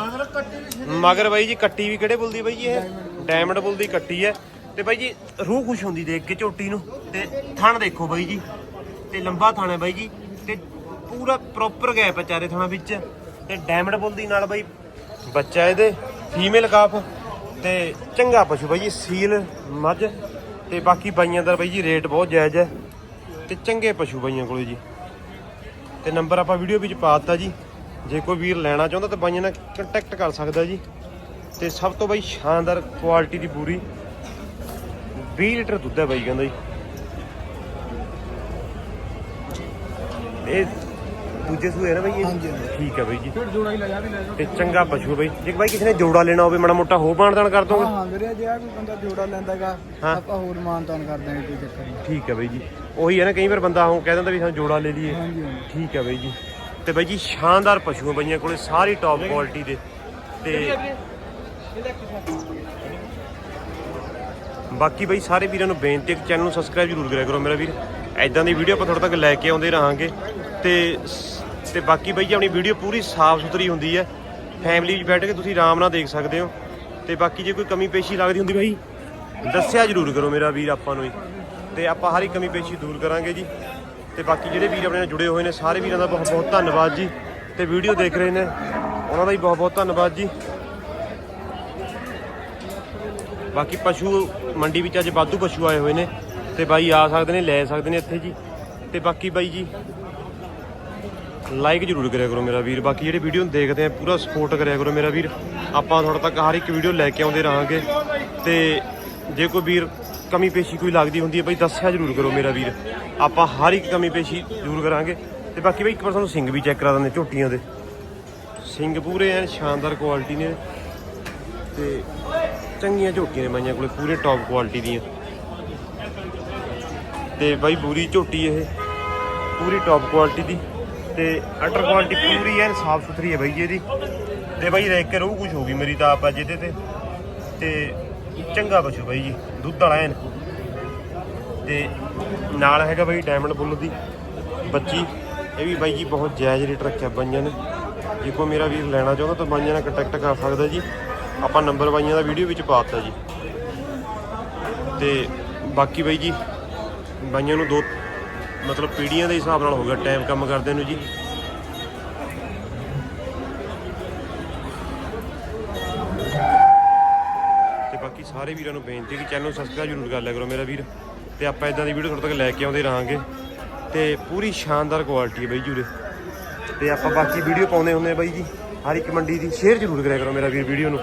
ਮਗਰ ਬਾਈ ਜੀ, ਕੱਟੀ ਵੀ ਕਿਹੜੇ ਬੁੱਲ ਦੀ ਬਾਈ ਜੀ ਇਹ? ਡਾਇਮੰਡ ਬੁੱਲ ਦੀ ਕੱਟੀ ਹੈ। ਤੇ ਬਾਈ ਜੀ, ਰੂਹ ਖੁਸ਼ ਹੁੰਦੀ ਦੇਖ ਕੇ ਝੋਟੀ ਨੂੰ। ਤੇ ਥਣ ਦੇਖੋ ਬਾਈ ਜੀ। ਤੇ ਲੰਬਾ ਥਣ ਹੈ ਬਾਈ ਜੀ। ਤੇ ਪੂਰਾ ਪ੍ਰੋਪਰ ਗੈਪ ਹੈ ਚਾਰੇ ਥਣਾਂ ਵਿੱਚ। ਤੇ ਡਾਇਮੰਡ ਬੁੱਲ ਦੀ ਨਾਲ ਬਾਈ ਬੱਚਾ ਇਹਦੇ ਫੀਮੇਲ ਕਾਫ ਤੇ ਚੰਗਾ ਪਸ਼ੂ ਬਾਈ ਜੀ ਸੀਲ ਮੱਝ। ਤੇ ਬਾਕੀ ਬਾਈਆਂ ਦਾ ਬਾਈ ਜੀ ਰੇਟ ਬਹੁਤ ਜਾਇਜ਼ ਹੈ। ਤੇ ਚੰਗੇ ਪਸ਼ੂ ਬਾਈਆਂ ਕੋਲੇ ਜੀ। ਤੇ ਨੰਬਰ ਆਪਾਂ ਵੀਡੀਓ ਵਿੱਚ ਪਾ ਦਿੱਤਾ ਜੀ। ਜੇ ਕੋਈ ਵੀਰ ਲੈਣਾ ਚਾਹੁੰਦਾ ਤਾਂ ਬਾਈਆਂ ਨਾਲ ਕੰਟੈਕਟ ਕਰ ਸਕਦਾ ਜੀ। ਤੇ ਸਭ ਤੋਂ ਬਾਈ ਸ਼ਾਨਦਾਰ ਕੁਆਲਿਟੀ ਦੀ ਪੂਰੀ 20 ਲੀਟਰ ਦੁੱਧ ਹੈ ਬਾਈ ਕਹਿੰਦਾ ਜੀ। ਇਹ ਦੂਜੇ ਸੂਏ ਨਾ ਬਾਈ ਇਹ। ਠੀਕ ਹੈ ਬਾਈ ਜੀ। ਫਿਰ ਜੋੜਾ ਹੀ ਲੈ ਜਾ ਵੀ ਲੈ ਜਾ। ਤੇ ਚੰਗਾ ਪਸ਼ੂ ਹੈ ਬਾਈ। ਜੇ ਬਾਈ ਕਿਸੇ ਨੇ ਜੋੜਾ ਲੈਣਾ ਹੋਵੇ ਮਾੜਾ ਮੋਟਾ ਹੋ ਬਾਣਦਾਨ ਕਰ ਦੋਗੇ? ਹਾਂ ਹਾਂ ਵੀਰੇ ਜੇ ਆ ਕੋਈ ਬੰਦਾ ਜੋੜਾ ਲੈਂਦਾਗਾ ਹਾਂ। ਆਪਾਂ ਹੋਰ ਮਾਨਤਾਨ ਕਰ ਦਾਂਗੇ ਕੋਈ ਚੱਕਰ ਨਹੀਂ। ਠੀਕ ਹੈ ਬਾਈ ਜੀ। ਉਹੀ ਹੈ ਨਾ ਕਈ ਵਾਰ ਬੰਦਾ ਉਹ ਕਹਿ ਦਿੰਦਾ ਵੀ ਸਾਨੂੰ ਜੋੜਾ ਲੈ ਲਈਏ। ਠੀਕ ਹੈ ਬਾਈ ਜੀ। ਤੇ ਬਾਈ ਜੀ, ਸ਼ਾਨਦਾਰ ਪਸ਼ੂ ਆ ਬਾਈਆਂ ਕੋਲੇ, ਸਾਰੀ ਟੌਪ ਕੁਆਲਿਟੀ ਦੇ। ਤੇ ਬਾਕੀ ਬਾਈ, ਸਾਰੇ ਵੀਰਾਂ ਨੂੰ ਬੇਨਤੀ ਹੈ ਕਿ ਚੈਨਲ ਨੂੰ ਸਬਸਕ੍ਰਾਈਬ ਜ਼ਰੂਰ ਕਰਿਆ ਕਰੋ ਮੇਰਾ ਵੀਰ। ਐਦਾਂ ਦੀ ਵੀਡੀਓ ਆਪਾਂ ਤੁਹਾਡੇ ਤੱਕ ਲੈ ਕੇ ਆਉਂਦੇ ਰਹਾਂਗੇ। ਤੇ ਤੇ ਬਾਕੀ ਬਾਈ ਜੀ, ਆਪਣੀ ਵੀਡੀਓ ਪੂਰੀ ਸਾਫ਼ ਸੁਥਰੀ ਹੁੰਦੀ ਹੈ। ਫੈਮਿਲੀ ਵਿੱਚ ਬੈਠ ਕੇ ਤੁਸੀਂ ਆਰਾਮ ਨਾਲ ਦੇਖ ਸਕਦੇ ਹੋ। ਤੇ ਬਾਕੀ ਜੇ ਕੋਈ ਕਮੀ ਪੇਸ਼ੀ ਲੱਗਦੀ ਹੁੰਦੀ ਬਾਈ, ਦੱਸਿਆ ਜ਼ਰੂਰ ਕਰੋ ਮੇਰਾ ਵੀਰ ਆਪਾਂ ਨੂੰ ਜੀ ਤੇ ਆਪਾਂ ਹਰ ਇੱਕ ਕਮੀ ਪੇਸ਼ੀ ਦੂਰ ਕਰਾਂਗੇ ਜੀ। ਤੇ ਬਾਕੀ ਜਿਹੜੇ ਵੀਰ ਆਪਣੇ ਨਾਲ ਜੁੜੇ ਹੋਏ ਨੇ, ਸਾਰੇ ਵੀਰਾਂ ਦਾ ਬਹੁਤ ਬਹੁਤ ਧੰਨਵਾਦ ਜੀ। ਤੇ ਵੀਡੀਓ ਦੇਖ ਰਹੇ ਨੇ, ਉਹਨਾਂ ਦਾ ਵੀ ਬਹੁਤ ਬਹੁਤ ਧੰਨਵਾਦ ਜੀ। ਬਾਕੀ ਪਸ਼ੂ, ਮੰਡੀ ਵਿੱਚ ਅੱਜ ਵਾਧੂ ਪਸ਼ੂ ਆਏ ਹੋਏ ਨੇ। ਤੇ ਬਾਈ ਆ ਸਕਦੇ ਨੇ, ਲੈ ਸਕਦੇ ਨੇ ਇੱਥੇ ਜੀ। ਤੇ ਬਾਕੀ ਬਾਈ ਜੀ ਲਾਈਕ ਜ਼ਰੂਰ ਕਰਿਆ ਕਰੋ ਮੇਰਾ ਵੀਰ। ਬਾਕੀ ਜਿਹੜੇ ਵੀਡੀਓ ਨੂੰ ਦੇਖਦੇ ਆ, ਪੂਰਾ ਸਪੋਰਟ ਕਰਿਆ ਕਰੋ ਮੇਰਾ ਵੀਰ। ਆਪਾਂ ਤੁਹਾਡੇ ਤੱਕ ਹਰ ਇੱਕ ਵੀਡੀਓ ਲੈ ਕੇ ਆਉਂਦੇ ਰਹਾਂਗੇ। ਤੇ ਜੇ ਕੋਈ ਵੀਰ ਕਮੀ ਪੇਸ਼ੀ ਕੋਈ ਲੱਗਦੀ ਹੁੰਦੀ ਹੈ, ਬਈ ਦੱਸਿਆ ਜ਼ਰੂਰ ਕਰੋ ਮੇਰਾ ਵੀਰ। ਆਪਾਂ ਹਰ ਇੱਕ ਕਮੀ ਪੇਸ਼ੀ ਜ਼ਰੂਰ ਕਰਾਂਗੇ। ਤੇ ਬਾਕੀ ਬਈ ਇੱਕ ਵਾਰ ਤੁਹਾਨੂੰ ਸਿੰਘ ਵੀ ਚੈੱਕ ਕਰਾ ਦਿੰਦੇ, ਝੋਟੀਆਂ ਦੇ। ਸਿੰਗ ਪੂਰੇ ਐਨ ਸ਼ਾਨਦਾਰ ਕੁਆਲਿਟੀ ਨੇ। ਤੇ ਚੰਗੀਆਂ ਝੋਟੀਆਂ ਨੇ ਬਾਈਆਂ ਕੋਲੇ, ਪੂਰੇ ਟੌਪ ਕੁਆਲਿਟੀ ਦੀਆਂ। ਤੇ ਬਾਈ ਬੂਰੀ ਝੋਟੀ ਇਹ, ਪੂਰੀ ਟੌਪ ਕੁਆਲਿਟੀ ਦੀ। ਤੇ ਅਟਰ ਕੁਆਲਿਟੀ ਪੂਰੀ ਐਨ ਸਾਫ਼ ਸੁਥਰੀ ਹੈ ਬਾਈ ਜੀ ਇਹਦੀ। ਤੇ ਬਾਈ ਦੇਖ ਕੇ ਰੂਹ ਕੁਝ ਹੋ ਗਈ ਮੇਰੀ ਤਾਂ ਆਪ ਅੱਜ ਇਹਦੇ ਤੇ। ਤੇ ਚੰਗਾ ਪਸ਼ੂ ਬਾਈ ਜੀ, ਦੁੱਧ ਵਾਲਾ ਐਨ। ਤੇ ਨਾਲ ਹੈਗਾ ਬਾਈ ਡਾਇਮੰਡ ਬੁੱਲ ਦੀ ਬੱਚੀ। ਇਹ ਵੀ ਬਾਈ ਜੀ ਬਹੁਤ ਜਾਇਜ਼ ਰੇਟ ਰੱਖਿਆ ਬਾਈਆਂ ਨੇ। ਜੇ ਕੋਈ ਮੇਰਾ ਵੀਰ ਲੈਣਾ ਚਾਹੁੰਦਾ ਤਾਂ ਬਾਈਆਂ ਨਾਲ ਕੰਟੈਕਟ ਕਰ ਸਕਦਾ ਜੀ। ਆਪਾਂ ਨੰਬਰ ਬਾਈਆਂ ਦਾ ਵੀਡੀਓ ਵਿੱਚ ਪਾ ਦਿੱਤਾ ਜੀ। ਤੇ ਬਾਕੀ ਬਾਈ ਜੀ, ਬਾਈਆਂ ਨੂੰ ਦੋ ਮਤਲਬ ਪੀੜ੍ਹੀਆਂ ਦੇ ਹਿਸਾਬ ਨਾਲ ਹੋ ਗਿਆ ਟਾਈਮ ਕੰਮ ਕਰਦੇ ਨੂੰ ਜੀ। ਸਾਰੇ ਵੀਰਾਂ ਨੂੰ ਬੇਨਤੀ ਕਿ ਚੈਨਲ ਨੂੰ ਸਬਸਕ੍ਰਾਈਬ ਜ਼ਰੂਰ ਕਰ ਲਿਆ ਕਰੋ ਮੇਰਾ ਵੀਰ। ਤੇ ਆਪਾਂ ਇਦਾਂ ਦੀ ਵੀਡੀਓ ਤੁਹਾਡੇ ਤੱਕ ਲੈ ਕੇ ਆਉਂਦੇ ਰਹਾਂਗੇ। ਤੇ ਪੂਰੀ ਸ਼ਾਨਦਾਰ ਕੁਆਲਿਟੀ ਹੈ ਬਾਈ ਜੂਰੇ ਤੇ ਆਪਾਂ ਬਾਕੀ ਵੀਡੀਓ ਪਾਉਂਦੇ ਹੁੰਦੇ ਆ ਬਾਈ ਜੀ। ਹਰ ਇੱਕ ਮੰਡੀ ਦੀ ਸ਼ੇਅਰ ਜ਼ਰੂਰ ਕਰਿਆ ਕਰੋ ਮੇਰਾ ਵੀਰ ਵੀਡੀਓ ਨੂੰ।